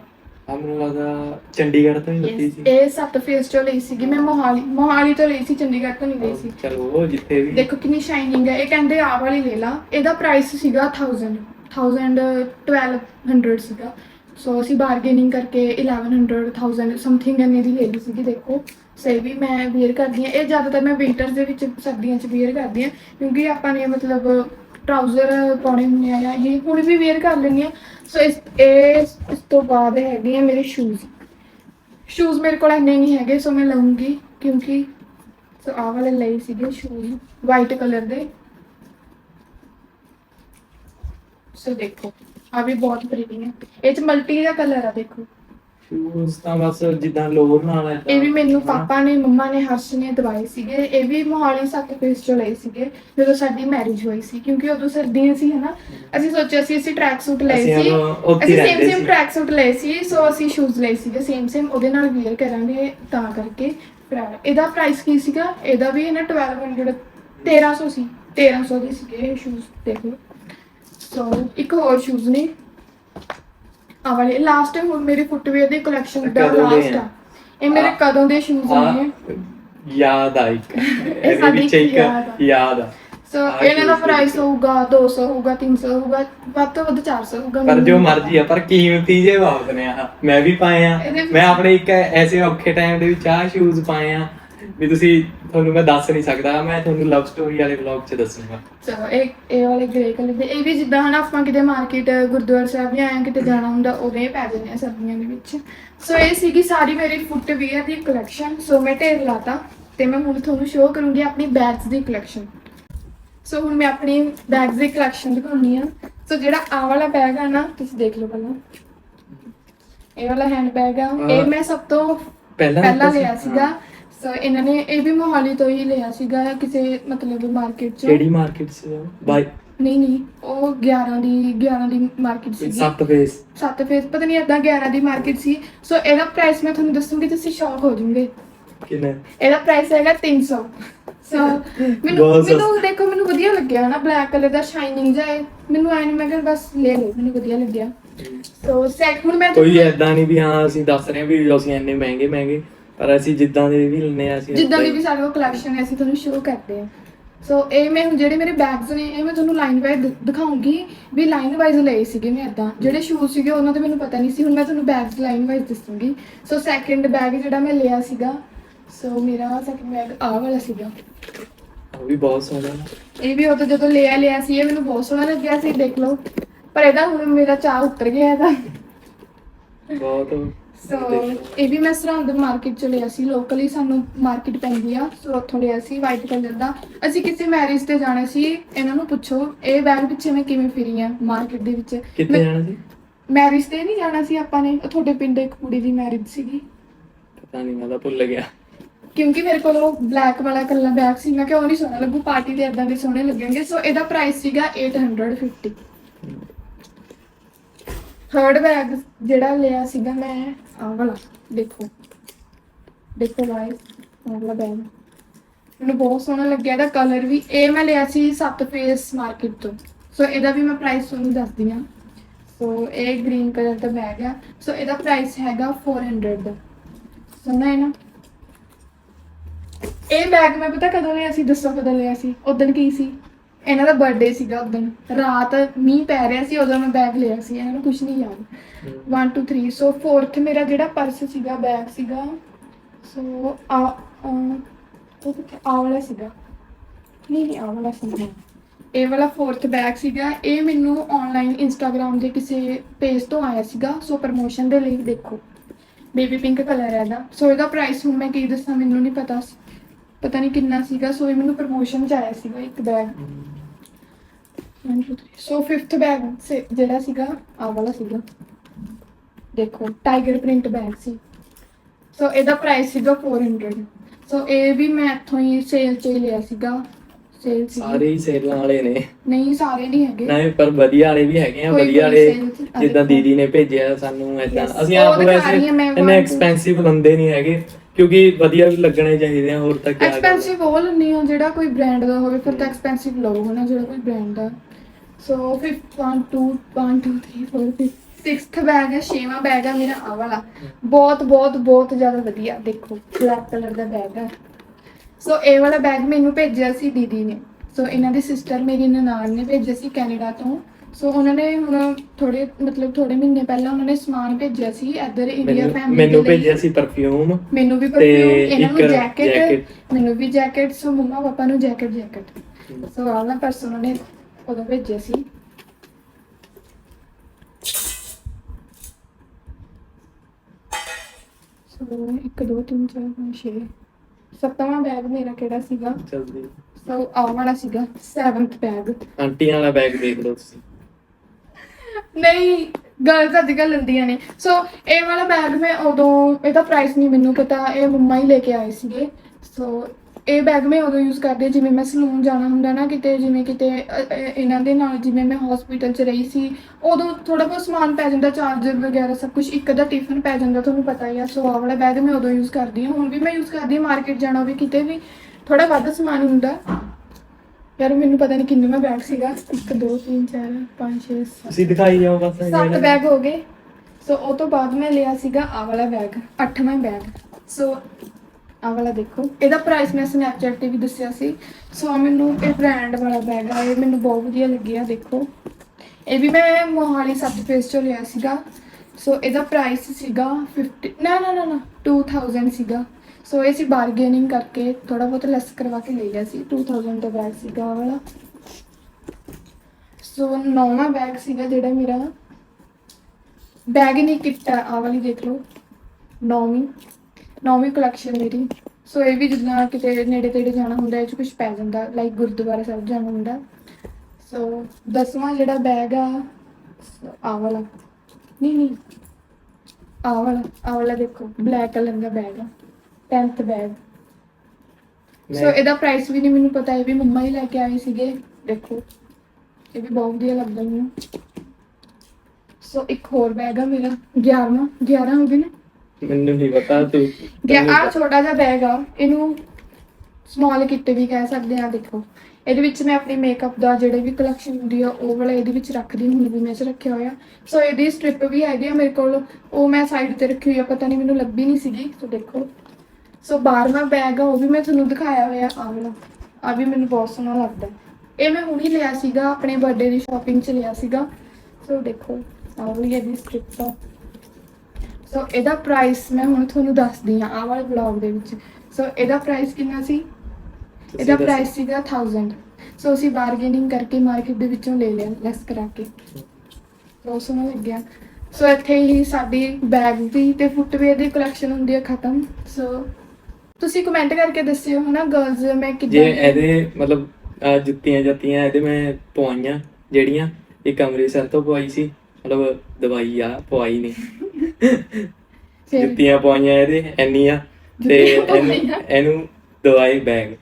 ਆ ਮੈਨੂੰ ਲੱਗਦਾ ਚੰਡੀਗੜ੍ਹ ਤੋਂ ਹੀ ਲੱਤੀ Yes, ਸੀ। ਇਹ ਸੱਤ ਫੇਸ ਤੋਂ ਲਈ ਸੀਗੀ। ਮੈਂ ਮੋਹਾਲੀ ਮੋਹਾਲੀ ਤੋਂ ਲਈ ਸੀ ਚੰਡੀਗੜ੍ਹ ਤੋਂ ਨਹੀਂ ਲਈ ਸੀ। ਚਲੋ ਉਹ ਜਿੱਥੇ ਵੀ। ਦੇਖੋ ਕਿੰਨੀ ਸ਼ਾਈਨਿੰਗ ਹੈ ਇਹ ਕਹਿੰਦੇ ਆਹ ਵਾਲੀ ਲੈ ਲਾ। ਇਹਦਾ ਪ੍ਰਾਈਸ ਸੀਗਾ 1000 1000 1200 ਸੀਗਾ। ਸੋ ਅਸੀਂ ਬਾਰਗੇਨਿੰਗ ਕਰਕੇ 1100 1000 ਸਮਥਿੰਗ ਇੰਨੇ ਦੀ ਲੈ ਲਈ ਸੀਗੀ ਦੇਖੋ ਸਹੀ ਵੀ ਮੈਂ ਵੇਅਰ ਕਰਦੀ ਹਾਂ ਇਹ ਜ਼ਿਆਦਾਤਰ ਮੈਂ ਵਿੰਟਰਸ ਦੇ ਵਿੱਚ ਸਰਦੀਆਂ 'ਚ ਵੇਅਰ ਕਰਦੀ ਹਾਂ ਕਿਉਂਕਿ ਆਪਾਂ ਨੇ ਮਤਲਬ ਟਰਾਊਜ਼ਰ ਪਾਉਣੇ ਹੁੰਦੇ ਆ ਜਾਂ ਇਹ ਹੁਣ ਵੀ ਵੇਅਰ ਕਰ ਲੈਂਦੀ ਹਾਂ ਸੋ ਇਸ ਇਹ ਇਸ ਤੋਂ ਬਾਅਦ ਹੈਗੇ ਆ ਮੇਰੇ ਸ਼ੂਜ਼ ਸ਼ੂਜ਼ ਮੇਰੇ ਕੋਲ ਇੰਨੇ ਨਹੀਂ ਹੈਗੇ ਸੋ ਮੈਂ ਲਵਾਂਗੀ ਕਿਉਂਕਿ ਸੋ ਆਹ ਵਾਲੇ ਲਏ ਸੀਗੇ ਸ਼ੂਜ਼ ਵਾਈਟ ਕਲਰ ਦੇ ਸੋ ਦੇਖੋ ਆ ਵੀ ਬਹੁਤ ਪ੍ਰੀਟੀ ਹੈ। ਇਹ ਚ ਮਲਟੀ ਦਾ ਕਲਰ ਆ ਦੇਖੋ। ਸ਼ੂਜ਼ ਤਾਂ ਬਸ ਜਿੱਦਾਂ ਲੋਰ ਨਾਲ ਹੈ ਇਹ ਵੀ ਮੈਨੂੰ ਪਾਪਾ ਨੇ ਮੰਮਾ ਨੇ ਹਰਸ਼ ਨੇ ਦਵਾਏ ਸੀਗੇ। ਇਹ ਵੀ ਮੋਹਾਲੀ ਸੱਤ ਫੇਸ ਚੋਂ ਲਏ ਸੀਗੇ ਜਦੋਂ ਸਾਡੀ ਮੈਰਿਜ ਹੋਈ ਸੀ। ਕਿਉਂਕਿ ਉਦੋਂ ਸਰਦੀਆਂ ਸੀ ਹਨਾ। ਅਸੀਂ ਸੋਚਿਆ ਸੀ ਅਸੀਂ ਟਰੈਕ ਸੂਟ ਲਏ ਸੀ। ਅਸੀਂ ਸੇਮ ਸੇਮ। ਟਰੈਕ ਸੂਟ ਲਏ ਸੀ ਸੋ ਅਸੀਂ ਸ਼ੂਜ਼ ਲਏ ਸੀਗੇ ਸੇਮ ਸੇਮ ਉਹਦੇ ਨਾਲ ਵੇਅਰ ਕਰਾਂਗੇ ਤਾਂ ਕਰਕੇ। ਇਹਦਾ ਪ੍ਰਾਈਸ ਕੀ ਸੀਗਾ? ਇਹਦਾ ਵੀ ਹੈ ਨਾ 1200 1300 ਸੀ 1300 ਦੇ ਸੀਗੇ ਇਹ ਸ਼ੂਜ਼ ਦੇਖ। ਸੋ ਇੱਕ ਹੋਰ ਸ਼ੂਜ਼ ਨੇ। ਆ ਵਾਲੇ। ਲਾਸਟ ਟਾਈਮ ਹੁਣ ਮੇਰੀ ਫੁੱਟਵੇਅਰ ਦੀ ਕਲੈਕਸ਼ਨ ਦਾ ਕਦੋਂ ਦੇ ਲਾਸਟ ਆ? ਆ। ਇਹ ਮੇਰੇ ਆ- ਕਦੋਂ ਦੇ ਸ਼ੂਜ਼ ਨੇ? ਆ ਯਾਦ ਆ ਇੱਕ ਇਹਦੇ ਸਾਡੀ ਵਿੱਚ ਇੱਕ ਯਾਦ ਆ। ਯਾਦ ਆ। ਸੋ ਇਹਨਾਂ ਦਾ shoes ਪ੍ਰਾਈਸ। ਹੋਊਗਾ 200 ਹੋਊਗਾ 300 ਹੋਊਗਾ ਵੱਧ ਤੋਂ ਵੱਧ 400 ਹੋਊਗਾ ਪਰ ਜੋ ਮੈਨੂੰ- ਮਰਜ਼ੀ ਆ ਪਰ ਕੀਮਤੀ ਜੇ ਬਹੁਤ ਨੇ ਆ ਮੈਂ ਵੀ ਪਾਏ ਆ। ਇਹਦੇ ਵਿੱਚ- ਮੈਂ ਆਪਣੇ ਇੱਕ ਐਸੇ ਔਖੇ ਟਾਈਮ ਦੇ ਵਿੱਚ ਆਹ ਸ਼ੂਜ਼ ਪਾਏ ਆ। ਵੀ ਤੁਸੀਂ ਤੁਹਾਨੂੰ ਮੈਂ ਦੱਸ ਨਹੀਂ ਸਕਦਾ ਮੈਂ ਤੁਹਾਨੂੰ ਲਵ ਸਟੋਰੀ ਵਾਲੇ ਵਲੌਗ 'ਚ ਦੱਸੂਗਾ। ਚਲੋ ਇਹ ਇਹ ਵਾਲੇ ਗ੍ਰੇ ਕਲਰ ਦੇ ਇਹ ਵੀ ਜਿੱਦਾਂ ਹਨਾ ਆਪਾਂ ਕਿਤੇ ਮਾਰਕੀਟ ਗੁਰਦੁਆਰਾ ਸਾਹਿਬ ਜਾਂ ਆਏ ਕਿਤੇ ਜਾਣਾ ਹੁੰਦਾ ਉਹਦੇ ਪੈ ਜਾਂਦੇ ਆ ਸਰਦੀਆਂ ਦੇ ਵਿੱਚ। ਸੋ ਇਹ ਸੀਗੀ ਸਾਰੀ ਮੇਰੀ ਫੁੱਟਵੀਅਰ ਦੀ ਕਲੈਕਸ਼ਨ ਸੋ ਮੈਂ ਢੇਰ ਲਾਤਾ ਤੇ ਮੈਂ ਹੁਣ ਤੁਹਾਨੂੰ ਸ਼ੋਅ ਕਰੂੰਗੀ ਆਪਣੀ ਬੈਗਸ ਦੀ ਕਲੈਕਸ਼ਨ ਸੋ ਹੁਣ ਮੈਂ ਆਪਣੀ ਬੈਗਸ ਦੀ ਕਲੈਕਸ਼ਨ ਦਿਖਾਉਣੀ ਆ। ਸੋ ਜਿਹੜਾ ਆਹ ਵਾਲਾ ਬੈਗ ਆ ਨਾ ਤੁਸੀਂ ਦੇਖ ਲਓ ਪਹਿਲਾਂ। ਇਹ ਵਾਲਾ ਹੈਂਡ ਬੈਗ ਆ ਇਹ। ਮੈਂ ਸਭ ਤੋਂ ਪਹਿਲਾਂ ਲਿਆ ਸੀਗਾ। ਸੋ ਇਹਨਾਂ ਨੇ ਇਹ ਵੀ ਮੋਹਾਲੀ ਤੋਂ ਹੀ ਲਿਆ ਸੀਗਾ ਕਿਸੇ ਮਤਲਬ ਮਾਰਕੀਟ ਚੋਂ। ਕਿਹੜੀ ਮਾਰਕੀਟ 'ਚ ਬਾਈ ਨਹੀਂ ਨਹੀਂ ਉਹ 11 ਦੀ 11 ਦੀ ਮਾਰਕੀਟ ਸੀ ਸੱਤ ਫੇਸ ਸੱਤ ਫੇਸ ਪਤਾ ਨਹੀਂ ਏਦਾਂ 11 ਦੀ ਮਾਰਕੀਟ ਸੀ। ਸੋ ਇਹਦਾ ਪ੍ਰਾਈਸ ਮੈਂ ਤੁਹਾਨੂੰ ਦੱਸੂਗੀ ਤੁਸੀਂ ਸ਼ੌਕ ਹੋ ਜਾਓਗੇ। ਕਿੰਨੇ? ਇਹਦਾ ਪ੍ਰਾਈਸ ਹੈਗਾ 300 ਸੋ। ਮੈਨੂੰ ਬਹੁਤ ਸਸਤਾ। ਮੈਨੂੰ ਦੇਖੋ ਮੈਨੂੰ ਵਧੀਆ ਲੱਗਿਆ ਨਾ ਬਲੈਕ ਕਲਰ ਦਾ ਸ਼ਾਈਨਿੰਗ ਹੈ ਮੈਨੂੰ ਨਹੀਂ ਮੈਂ ਕਿਹਾ ਬਸ ਲੈ ਲਓ ਮੈਨੂੰ ਵਧੀਆ ਲੱਗਿਆ। ਸੋ ਹੁਣ ਮੈਂ ਕੋਈ ਐਦਾਂ ਨਹੀਂ ਵੀ ਹਾਂ ਅਸੀਂ ਦੱਸ ਰਹੇ ਹਾਂ ਵੀ ਅਸੀਂ ਇੰਨੇ ਮਹਿੰਗੇ ਮਹਿੰਗੇ। ਪਰ ਅਸੀਂ ਜਿੱਦਾਂ ਦੇ ਵੀ ਲੈਨੇ ਆ ਅਸੀਂ ਜਿੱਦਾਂ ਦੀ ਵੀ ਸਾਡੇ ਕੋਲ ਕਲੈਕਸ਼ਨ ਹੈ ਅਸੀਂ ਤੁਹਾਨੂੰ ਸ਼ੋਅ ਕਰਦੇ ਹਾਂ। ਸੋ ਇਹ ਮੈਂ ਹੁਣ ਜਿਹੜੇ ਮੇਰੇ ਬੈਗਸ ਨੇ ਇਹ ਮੈਂ ਤੁਹਾਨੂੰ ਲਾਈਨ ਵਾਈਜ਼ ਦਿਖਾਉਂਗੀ ਵੀ ਲਾਈਨ ਵਾਈਜ਼ ਲਏ ਸੀਗੇ ਮੈਂ ਇਦਾਂ ਜਿਹੜੇ ਸ਼ੂਜ਼ ਸੀਗੇ ਉਹਨਾਂ ਤੇ ਮੈਨੂੰ ਪਤਾ ਨਹੀਂ ਸੀ ਹੁਣ ਮੈਂ ਤੁਹਾਨੂੰ ਬੈਗਸ ਲਾਈਨ ਵਾਈਜ਼ ਦੱਸੂੰਗੀ। ਸੋ ਸੈਕੰਡ ਬੈਗ ਜਿਹੜਾ ਮੈਂ ਲਿਆ ਸੀਗਾ ਸੋ ਮੇਰਾ ਸੈਕੰਡ ਬੈਗ ਆਹ ਵਾਲਾ ਸੀਗਾ। ਉਹ ਵੀ ਬਹੁਤ ਸੋਹਣਾ ਇਹ ਵੀ ਉਦੋਂ ਜਦੋਂ ਲਿਆ ਲਿਆ ਸੀ ਇਹ ਮੈਨੂੰ ਬਹੁਤ ਸੋਹਣਾ ਲੱਗਿਆ ਸੀ ਦੇਖ ਲਓ। ਪਰ ਇਹਦਾ ਹੁਣ ਮੇਰਾ ਚਾਹ ਉਤਰ ਗਿਆ ਇਹਦਾ। ਬਹੁਤ ਸੋ ਇਹ ਵੀ ਮੈਂ ਸਰਹੰਦ ਮਾਰਕੀਟ ਚ ਲਿਆ ਸੀ ਲੋਕਲੀ ਸਾਨੂੰ ਮਾਰਕੀਟ ਪੈਂਦੀ ਆ ਸੋ ਉੱਥੋਂ ਲਿਆ ਸੀ ਵਾਈਟ ਕਲਰ ਦਾ। ਅਸੀਂ ਕਿਸੇ ਮੈਰਿਜ ਤੇ ਜਾਣਾ ਸੀ ਇਹਨਾਂ ਨੂੰ ਪੁੱਛੋ ਇਹ ਬੈਗ ਪਿੱਛੇ ਮੈਂ ਕਿਵੇਂ ਫਿਰੀ ਆ ਮਾਰਕੀਟ ਦੇ ਵਿੱਚ? ਕਿੱਥੇ ਜਾਣਾ ਸੀ? ਮੈਰਿਜ ਤੇ ਨਹੀਂ ਜਾਣਾ ਸੀ ਆਪਾਂ ਨੇ ਉਹ ਤੁਹਾਡੇ ਪਿੰਡ ਇੱਕ ਕੁੜੀ ਦੀ ਮੈਰਿਜ ਸੀਗੀ। ਪਤਾ ਨਹੀਂ ਮੈਂ ਤਾਂ ਭੁੱਲ ਗਿਆ। ਕਿਉਂਕਿ ਮੇਰੇ ਕੋਲ ਉਹ ਬਲੈਕ ਵਾਲਾ ਕਲਰ ਬੈਗ ਸੀ ਮੈਂ ਕਿਹਾ ਉਹ ਨਹੀਂ ਸੋਹਣਾ ਲੱਗੂ ਪਾਰਟੀ ਤੇ ਇਦਾਂ ਦੇ ਸੋਹਣੇ ਲੱਗਣਗੇ ਸੋ ਇਹਦਾ ਪ੍ਰਾਈਸ ਸੀਗਾ 850 ਥਰਡ ਬੈਗ ਜਿਹੜਾ ਲਿਆ ਸੀਗਾ ਮੈਂ ਆਹ ਵਾਲਾ ਦੇਖੋ। ਦੇਖੋ ਗਾਇਸ ਆਹ ਵਾਲਾ ਬੈਗ ਮੈਨੂੰ ਬਹੁਤ ਸੋਹਣਾ ਲੱਗਿਆ ਇਹਦਾ ਕਲਰ ਵੀ। ਇਹ ਮੈਂ ਲਿਆ ਸੀ ਸੱਤ ਫੇਸ ਮਾਰਕੀਟ ਤੋਂ। ਸੋ ਇਹਦਾ ਵੀ ਮੈਂ ਪ੍ਰਾਈਸ ਤੁਹਾਨੂੰ ਦੱਸਦੀ ਹਾਂ। ਸੋ ਇਹ ਗ੍ਰੀਨ ਕਲਰ ਦਾ ਬੈਗ ਆ। ਸੋ ਇਹਦਾ ਪ੍ਰਾਈਸ ਹੈਗਾ 400 ਦਾ ਸੋਹਣਾ ਹੈ ਨਾ? ਇਹ ਬੈਗ ਮੈਂ ਪਤਾ ਕਦੋਂ ਲਿਆ ਸੀ? ਦੱਸੋ ਕਦੋਂ ਲਿਆ ਸੀ? ਉਦੋਂ ਕੀ ਸੀ? ਇਹਨਾਂ ਦਾ ਬਰਥਡੇ ਸੀਗਾ ਉਦੋਂ। ਰਾਤ ਮੀਂਹ ਪੈ ਰਿਹਾ ਸੀ ਉਦੋਂ ਮੈਂ ਬੈਗ ਲਿਆ ਸੀ ਇਹਨਾਂ ਨੂੰ ਕੁਝ ਨਹੀਂ ਯਾਦ। 1 2 3 ਸੋ ਫੋਰਥ ਮੇਰਾ ਜਿਹੜਾ ਪਰਸ ਸੀਗਾ ਬੈਗ ਸੀਗਾ ਸੋ ਆ ਉਹ ਕਿੱਥੇ ਆ ਵਾਲਾ ਸੀਗਾ। ਨਹੀਂ ਨਹੀਂ ਆ ਵਾਲਾ ਸੀਗਾ ਇਹ ਵਾਲਾ ਫੋਰਥ ਬੈਗ ਸੀਗਾ। ਇਹ ਮੈਨੂੰ ਆਨਲਾਈਨ ਇੰਸਟਾਗ੍ਰam ਦੇ ਕਿਸੇ ਪੇਜ ਤੋਂ ਆਇਆ ਸੀਗਾ। ਸੋ ਪ੍ਰਮੋਸ਼ਨ ਦੇ ਲਈ ਦੇਖੋ। ਬੇਬੀ ਪਿੰਕ ਕਲਰ ਹੈ ਇਹਦਾ। ਸੋ ਇਹਦਾ ਪ੍ਰਾਈਸ ਹੁਣ ਮੈਂ ਕੀ ਦੱਸਾਂ ਮੈਨੂੰ ਨਹੀਂ ਪਤਾ। ਪਤਾ ਨਹੀਂ ਕਿੰਨਾ ਸੀਗਾ ਸੋ ਇਹ ਮੈਨੂੰ ਪ੍ਰਮੋਸ਼ਨ ਚ ਆਇਆ ਸੀਗਾ ਇੱਕ ਬੈਗ 1 2 3 ਸੋ ਫਿਫਥ ਬੈਗ ਜਿਹੜਾ ਸੀਗਾ ਆ ਵਾਲਾ ਸੀਗਾ। ਦੇਖੋ ਟਾਈਗਰ ਪ੍ਰਿੰਟ ਬੈਗ ਸੀ। ਸੋ ਇਹਦਾ ਪ੍ਰਾਈਸ ਸੀਗਾ 400 ਸੋ ਇਹ ਵੀ ਮੈਂ ਇੱਥੋਂ ਹੀ ਸੇਲ 'ਚ ਲਿਆ ਸੀਗਾ। ਸੇਲ ਸੀ ਸਾਰੇ ਹੀ ਸੇਲਾਂ ਵਾਲੇ ਨੇ। ਨਹੀਂ ਸਾਰੇ ਨਹੀਂ ਹੈਗੇ। ਨਹੀਂ ਪਰ ਵਧੀਆ ਵਾਲੇ ਵੀ ਹੈਗੇ ਆ ਕੋਈ- ਵਧੀਆ ਕੋਈ ਵਾਲੇ sale ਚ- ਆ ਜਿੱਦਾਂ ਦੇਖੋ। ਦੀਦੀ ਨੇ ਭੇਜਿਆ ਸਾਨੂੰ Yes, ਅਸੀਂ ਉਹ ਆਪ ਦਿਖਾ ਵੈਸੇ ਹਾਂ ਮੈਂ ਇੰਨੇ ਐਕਸਪੈਂਸਿਵ ਲੰਦੇ ਨਹੀਂ ਹੈਗੇ। ਕਿਉਂਕਿ ਵਧੀਆ ਵੀ ਲੱਗਣੇ ਚਾਹੀਦੇ ਆ, ਹੋਰ ਤਾਂ ਕੀ ਐਕਸਪੈਂਸਿਵ ਉਹ ਲੈਣੀ ਆ, ਜਿਹੜਾ ਕੋਈ ਬ੍ਰਾਂਡ ਦਾ ਹੋਵੇ, ਫਿਰ ਤਾਂ ਐਕਸਪੈਂਸਿਵ ਲਓ ਹਨਾ, ਜਿਹੜਾ ਕੋਈ ਬ੍ਰਾਂਡ ਦਾ ਸੋ 5 1 2 1 2 3 ਸਿਕਸਥ ਬੈਗ ਹੈ ਛੇਵਾਂ ਬੈਗ ਹੈ ਮੇਰਾ ਆ ਵਾਲਾ। ਬਹੁਤ ਬਹੁਤ ਬਹੁਤ ਜ਼ਿਆਦਾ ਵਧੀਆ, ਦੇਖੋ ਬਲੈਕ ਕਲਰ ਦਾ ਬੈਗ ਹੈ ਸੋ ਇਹ ਵਾਲਾ ਬੈਗ ਮੈਨੂੰ ਭੇਜਿਆ ਸੀ ਦੀਦੀ ਨੇ। ਸੋ ਇਹਨਾਂ ਦੀ ਸਿਸਟਰ ਮੇਰੀ ਨਨਾਣ ਨੇ ਭੇਜਿਆ ਸੀ ਕੈਨੇਡਾ ਤੋਂ। ਸੋ ਉਹਨਾਂ ਨੇ ਹੁਣ ਥੋੜੇ ਮਤਲਬ ਥੋੜੇ ਮਹੀਨੇ ਪਹਿਲਾਂ ਉਹਨਾਂ ਨੇ ਸਮਾਨ ਭੇਜਿਆ ਸੀ ਇੱਧਰ ਇੰਡੀਆ ਮੈਨੂੰ ਫੈਮਿਲੀ ਮੈਨੂੰ ਭੇਜਿਆ ਸੀ ਪਰਫਿਊਮ ਮੈਨੂੰ ਵੀ ਤੇ ਪਰਫਿਊਮ ਇਹਨਾਂ ਨੂੰ ਇੱਕ ਜੈਕਟ jacket। ਮੈਨੂੰ ਵੀ ਜੈਕਟ ਸੋ ਮੰਮਾ ਪਾਪਾ ਨੂੰ ਜੈਕਟ ਜੈਕਟ ਸੋ ਆਲਾ ਪਰਸਨ ਨੇ ਉਦੋਂ ਭੇਜਿਆ ਸੀ ਸੋ 1 2 3 4 5 6 ਸੱਤਵਾਂ ਬੈਗ ਮੇਰਾ ਕਿਹੜਾ ਸੀਗਾ ਜਲਦੀ ਸੋ ਆ ਵਾਲਾ ਸੀਗਾ 7th ਬੈਗ ਆਂਟੀਆਂ ਵਾਲਾ ਬੈਗ ਦੇਖ ਲਓ ਤੁਸੀਂ ਨਹੀਂ ਗਰਲਸ ਅੱਜ ਕੱਲ੍ਹ ਲੈਂਦੀਆਂ ਨੇ। ਸੋ ਇਹ ਵਾਲਾ ਬੈਗ ਮੈਂ ਉਦੋਂ ਇਹਦਾ ਪ੍ਰਾਈਸ ਨਹੀਂ ਮੈਨੂੰ ਪਤਾ ਇਹ ਮੰਮਾ ਹੀ ਲੈ ਕੇ ਆਏ ਸੀਗੇ। ਸੋ ਇਹ ਬੈਗ ਮੈਂ ਉਦੋਂ ਯੂਜ਼ ਕਰਦੀ ਹਾਂ ਜਿਵੇਂ ਮੈਂ ਸਲੂਨ ਜਾਣਾ ਹੁੰਦਾ ਨਾ ਕਿਤੇ ਜਿਵੇਂ ਕਿਤੇ ਅ, ਅ, ਇਹਨਾਂ ਦੇ ਨਾਲ ਜਿਵੇਂ ਮੈਂ ਹਸਪੀਟਲ 'ਚ ਰਹੀ ਸੀ। ਉਦੋਂ ਥੋੜਾ ਬਹੁਤ ਸਮਾਨ ਪੈ ਜਾਂਦਾ ਚਾਰਜਰ ਵਗੈਰਾ ਸਭ ਕੁਝ ਇੱਕ ਅੱਧਾ ਟਿਫਨ ਪੈ ਜਾਂਦਾ ਤੁਹਾਨੂੰ ਪਤਾ ਹੀ ਆ। ਸੋ ਆਹ ਵਾਲਾ ਬੈਗ ਮੈਂ ਉਦੋਂ ਯੂਜ਼ ਕਰਦੀ ਹਾਂ। ਹੁਣ ਵੀ ਮੈਂ ਯੂਜ਼ ਕਰਦੀ ਹਾਂ ਮਾਰਕੀਟ ਜਾਣਾ ਹੋਵੇ ਕਿਤੇ ਵੀ ਥੋੜਾ ਵੱਧ ਸਮਾਨ ਹੁੰਦਾ। ਯਾਰ ਮੈਨੂੰ ਪਤਾ ਨਹੀਂ ਕਿੰਨਾ ਬੈਗ ਸੀਗਾ। 1 2 3 4 5 6 7 ਤੁਸੀਂ ਦਿਖਾਈ ਜਾਓ ਬਸ ਸੱਤ ਬੈਗ ਹੋ ਗਏ। ਸੋ ਉਹ ਤੋਂ ਬਾਅਦ ਮੈਂ ਲਿਆ ਸੀਗਾ ਆ ਵਾਲਾ ਬੈਗ ਅੱਠਵਾਂ ਬੈਗ ਸੋ ਆ ਵਾਲਾ ਦੇਖੋ। ਇਹਦਾ ਪ੍ਰਾਈਸ ਮੈਂ ਸਨੈਪਚੈਟ ਤੇ ਵੀ ਦੱਸਿਆ ਸੀ। ਸੋ ਮੈਨੂੰ ਇਹ ਬ੍ਰਾਂਡ ਵਾਲਾ ਬੈਗ ਆ ਇਹ ਮੈਨੂੰ ਬਹੁਤ ਵਧੀਆ ਲੱਗਿਆ ਦੇਖੋ। ਇਹ ਵੀ ਮੈਂ ਮੋਹਾਲੀ ਸੱਤ ਫੇਸ ਚੋਂ ਲਿਆ ਸੀਗਾ। ਸੋ ਇਹਦਾ ਪ੍ਰਾਈਸ ਸੀਗਾ 50 ਨਾ ਨਾ ਨਾ ਨਾ 2000 ਸੀਗਾ। ਸੋ ਇਹ ਸੀ ਬਾਰਗੇਨਿੰਗ ਕਰਕੇ ਥੋੜਾ ਬਹੁਤ ਲੈਸ ਕਰਵਾ ਕੇ ਲੈ ਗਿਆ ਸੀ 2000 ਦਾ ਬੈਗ ਸੀਗਾ ਆਹ ਵਾਲਾ। ਸੋ ਨੌਵਾਂ ਬੈਗ ਸੀਗਾ ਜਿਹੜਾ ਮੇਰਾ। ਬੈਗ ਨਹੀਂ ਕਿੱਟ ਆ ਵਾਲੀ ਦੇਖ ਲਓ, ਨੌਵੀਂ ਨੌਵੀਂ ਕਲੈਕਸ਼ਨ ਮੇਰੀ। ਸੋ ਇਹ ਵੀ ਜਿੱਦਾਂ ਕਿਤੇ ਨੇੜੇ ਤੇੜੇ ਜਾਣਾ ਹੁੰਦਾ, ਇਹ ਚ ਕੁਝ ਪੈ ਜਾਂਦਾ ਲਾਈਕ ਗੁਰਦੁਆਰਾ ਸਾਹਿਬ ਜਾਣਾ ਹੁੰਦਾ। ਸੋ ਦਸਵਾਂ ਜਿਹੜਾ ਬੈਗ ਆ, ਆਹ ਵਾਲਾ। ਨਹੀਂ ਨਹੀਂ, ਆਹ ਵਾਲਾ ਆਹ ਵਾਲਾ ਦੇਖੋ ਬਲੈਕ ਕਲਰ ਦਾ ਬੈਗ ਆ। 10th ਬੈਗ ਸੋ ਇਹਦਾ ਪ੍ਰਾਈਸ ਵੀ ਨਹੀਂ ਮੈਨੂੰ ਪਤਾ ਇਹ ਵੀ ਮੰਮਾ ਹੀ ਲੈ ਕੇ ਆਏ ਸੀਗੇ। ਦੇਖੋ ਇਹ ਵੀ ਬਹੁਤ ਵਧੀਆ ਲੱਗਦਾ ਮੈਨੂੰ। ਸੋ ਇੱਕ ਹੋਰ ਬੈਗ ਆ ਮੇਰਾ 11ਵਾਂ 11 ਹੋ ਗਏ ਨਾ? ਮੈਨੂੰ ਨਹੀਂ ਪਤਾ ਤੂੰ ਗਿਆ ਆ ਛੋਟਾ ਜਿਹਾ ਬੈਗ ਆ ਇਹਨੂੰ ਸਮਾਲ ਕਿੱਟ ਵੀ ਕਹਿ ਸਕਦੇ ਆ ਦੇਖੋ। ਇਹਦੇ ਵਿੱਚ ਮੈਂ ਆਪਣੀ ਮੇਕਅਪ ਦਾ ਜਿਹੜੇ ਵੀ ਕਲੈਕਸ਼ਨ ਹੁੰਦੀ ਆ ਉਹ ਵਾਲਾ ਇਹਦੇ ਵਿੱਚ ਰੱਖਦੀ ਹੁਣ ਵੀ ਮੈਂ ਚ ਰੱਖਿਆ ਹੋਇਆ। ਸੋ ਇਹਦੀ ਸਟ੍ਰਿਪ ਵੀ ਹੈਗੀ ਆ ਮੇਰੇ ਕੋਲ ਉਹ ਮੈਂ ਸਾਈਡ ਤੇ ਰੱਖੀ ਹੋਈ ਆ ਪਤਾ ਨਹੀਂ ਮੈਨੂੰ ਲੱਭੀ ਨਹੀਂ ਸੀਗੀ। ਸੋ ਦੇਖੋ। ਸੋ 12ਵਾਂ ਬੈਗ ਆ ਉਹ ਵੀ ਮੈਂ ਤੁਹਾਨੂੰ ਦਿਖਾਇਆ ਹੋਇਆ। ਆ ਵਾਲਾ ਆ ਵੀ ਮੈਨੂੰ ਬਹੁਤ ਸੋਹਣਾ ਲੱਗਦਾ। ਇਹ ਮੈਂ ਹੁਣੀ ਲਿਆ ਸੀਗਾ ਆਪਣੇ ਬਰਥਡੇ ਦੀ ਸ਼ਾਪਿੰਗ ਚ ਲਿਆ ਸੀਗਾ। ਸੋ ਦੇਖੋ ਆ ਵਾਲੀ ਇਹਦੀ ਸਟ੍ਰਿਪ ਆ ਸੋ ਇਹਦਾ ਪ੍ਰਾਈਸ ਮੈਂ ਹੁਣ ਤੁਹਾਨੂੰ ਦੱਸਦੀ ਹਾਂ ਆਹ ਵਾਲੇ ਵਲੌਗ ਦੇ ਵਿੱਚ। ਸੋ ਇਹਦਾ ਪ੍ਰਾਈਸ ਕਿੰਨਾ ਸੀ? ਇਹਦਾ। ਪ੍ਰਾਈਸ ਸੀਗਾ 1000 ਸੋ ਅਸੀਂ ਬਾਰਗੇਨਿੰਗ ਕਰਕੇ ਮਾਰਕੀਟ ਦੇ ਵਿੱਚੋਂ ਲੈ ਲਿਆ ਲੈਸ ਕਰਾ ਕੇ। ਬਹੁਤ ਸੋਹਣਾ ਲੱਗਿਆ। ਸੋ ਇੱਥੇ ਹੀ ਸਾਡੀ ਬੈਗ ਦੀ ਤੇ ਫੁੱਟਵੇਅਰ ਦੀ ਕਲੈਕਸ਼ਨ ਹੁੰਦੀ ਹੈ ਖਤਮ। ਸੋ ਤੁਸੀਂ ਕਮੈਂਟ ਕਰਕੇ ਦੱਸਿਓ ਹਨਾ ਗਰਲਸ ਮੈਂ ਜੇ ਕਿੱਦਾਂ ਇਹਦੇ ਮਤਲਬ ਆਹ ਜੁੱਤੀਆਂ ਜੱਤੀਆਂ ਇਹਦੇ ਮੈਂ ਪਵਾਈਆਂ ਜਿਹੜੀਆਂ ਇੱਕ ਅੰਮ੍ਰਿਤਸਰ ਤੋਂ ਪਵਾਈ ਸੀ ਮਤਲਬ ਦਵਾਈ ਆ ਪਵਾਈ ਫਿਰ? ਜੁੱਤੀਆਂ ਪਵਾਈਆਂ ਇਹਦੇ ਇੰਨੀਆਂ ਤੇ ਜੁੱਤੀਆਂ ਇਹਨੂੰ- ਪਵਾਈਆਂ। ਇਹਨੂੰ ਦਵਾਈ ਬੈਗ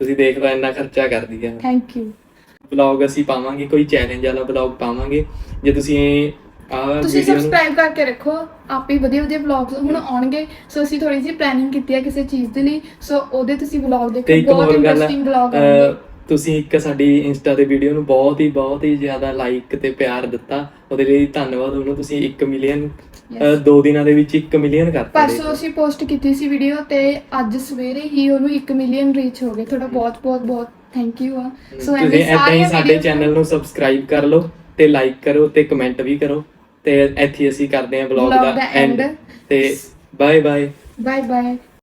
ਤੁਸੀਂ ਦੇਖ ਲਓ ਇੰਨਾ ਖਰਚਾ ਕਰਦੀ ਆ। ਥੈਂਕ ਯੂ ਵਲੌਗ ਅਸੀਂ ਪਾਵਾਂਗੇ ਕੋਈ ਚੈਲੰਜ ਵਾਲਾ ਵਲੌਗ ਪਾਵਾਂਗੇ। ਜੇ ਤੁਸੀਂ ਤੁਸੀਂ ਨੂੰ ਸਬਸਕ੍ਰਾਈਬ ਕਰਕੇ ਰੱਖੋ ਆਪੇ ਵਧੀਆ ਵਧੀਆ ਵਲੌਗਸ ਹੁਣ ਆਉਣਗੇ ਸੋ ਅਸੀਂ ਥੋੜੀ ਜਿਹੀ ਪਲੈਨਿੰਗ ਕੀਤੀ ਹੈ ਕਿਸੇ ਚੀਜ਼ ਦੇ ਲਈ ਸੋ ਉਹਦੇ ਤੁਸੀਂ ਵਲੌਗ ਤੇ ਦੇਖੋ ਬਹੁਤ ਹੋਰ ਗੱਲ ਇੰਟਰਸਟਿੰਗ ਵਲੌਗ ਅਹ, ਤੁਸੀਂ ਇੱਕ ਸਾਡੀ ਇੰਸਟਾ ਦੇ ਵੀਡੀਓ ਨੂੰ ਬਹੁਤ ਹੀ ਬਹੁਤ ਹੀ ਜ਼ਿਆਦਾ ਲਾਈਕ ਤੇ ਪਿਆਰ ਦਿੱਤਾ ਉਹਦੇ ਲਈ ਧੰਨਵਾਦ ਉਹਨੂੰ ਤੁਸੀਂ 1 ਮਿਲੀਅਨ Yes. ਦੋ ਦਿਨਾਂ ਦੇ ਵਿੱਚ 1 ਮਿਲੀਅਨ ਕਰਤਾ ਪਰਸੋਂ ਅਸੀਂ ਪੋਸਟ ਕੀਤੀ ਸੀ ਵੀਡੀਓ ਤੇ ਅੱਜ ਸਵੇਰੇ ਹੀ ਉਹਨੂੰ 1 ਮਿਲੀਅਨ ਰੀਚ ਹੋ ਗਏ ਤੁਹਾਡਾ ਬਹੁਤ ਬਹੁਤ ਬਹੁਤ ਥੈਂਕ ਯੂ ਆ। ਸੋ ਤੁਸੀਂ ਐਵੇਂ ਹੀ ਸਾਰੀਆਂ ਸਾਡੇ videos- ਚੈਨਲ ਨੂੰ ਸਬਸਕ੍ਰਾਈਬ ਕਰ ਲਓ ਤੇ ਲਾਈਕ ਕਰੋ ਤੇ ਕਮੈਂਟ ਵੀ ਕਰੋ। ਤੇ ਇੱਥੇ ਅਸੀਂ ਕਰਦੇ ਹਾਂ ਵਲੌਗ ਦਾ ਐਂਡ। ਤੇ ਬਾਏ ਬਾਏ ਬਾਏ ਬਾਏ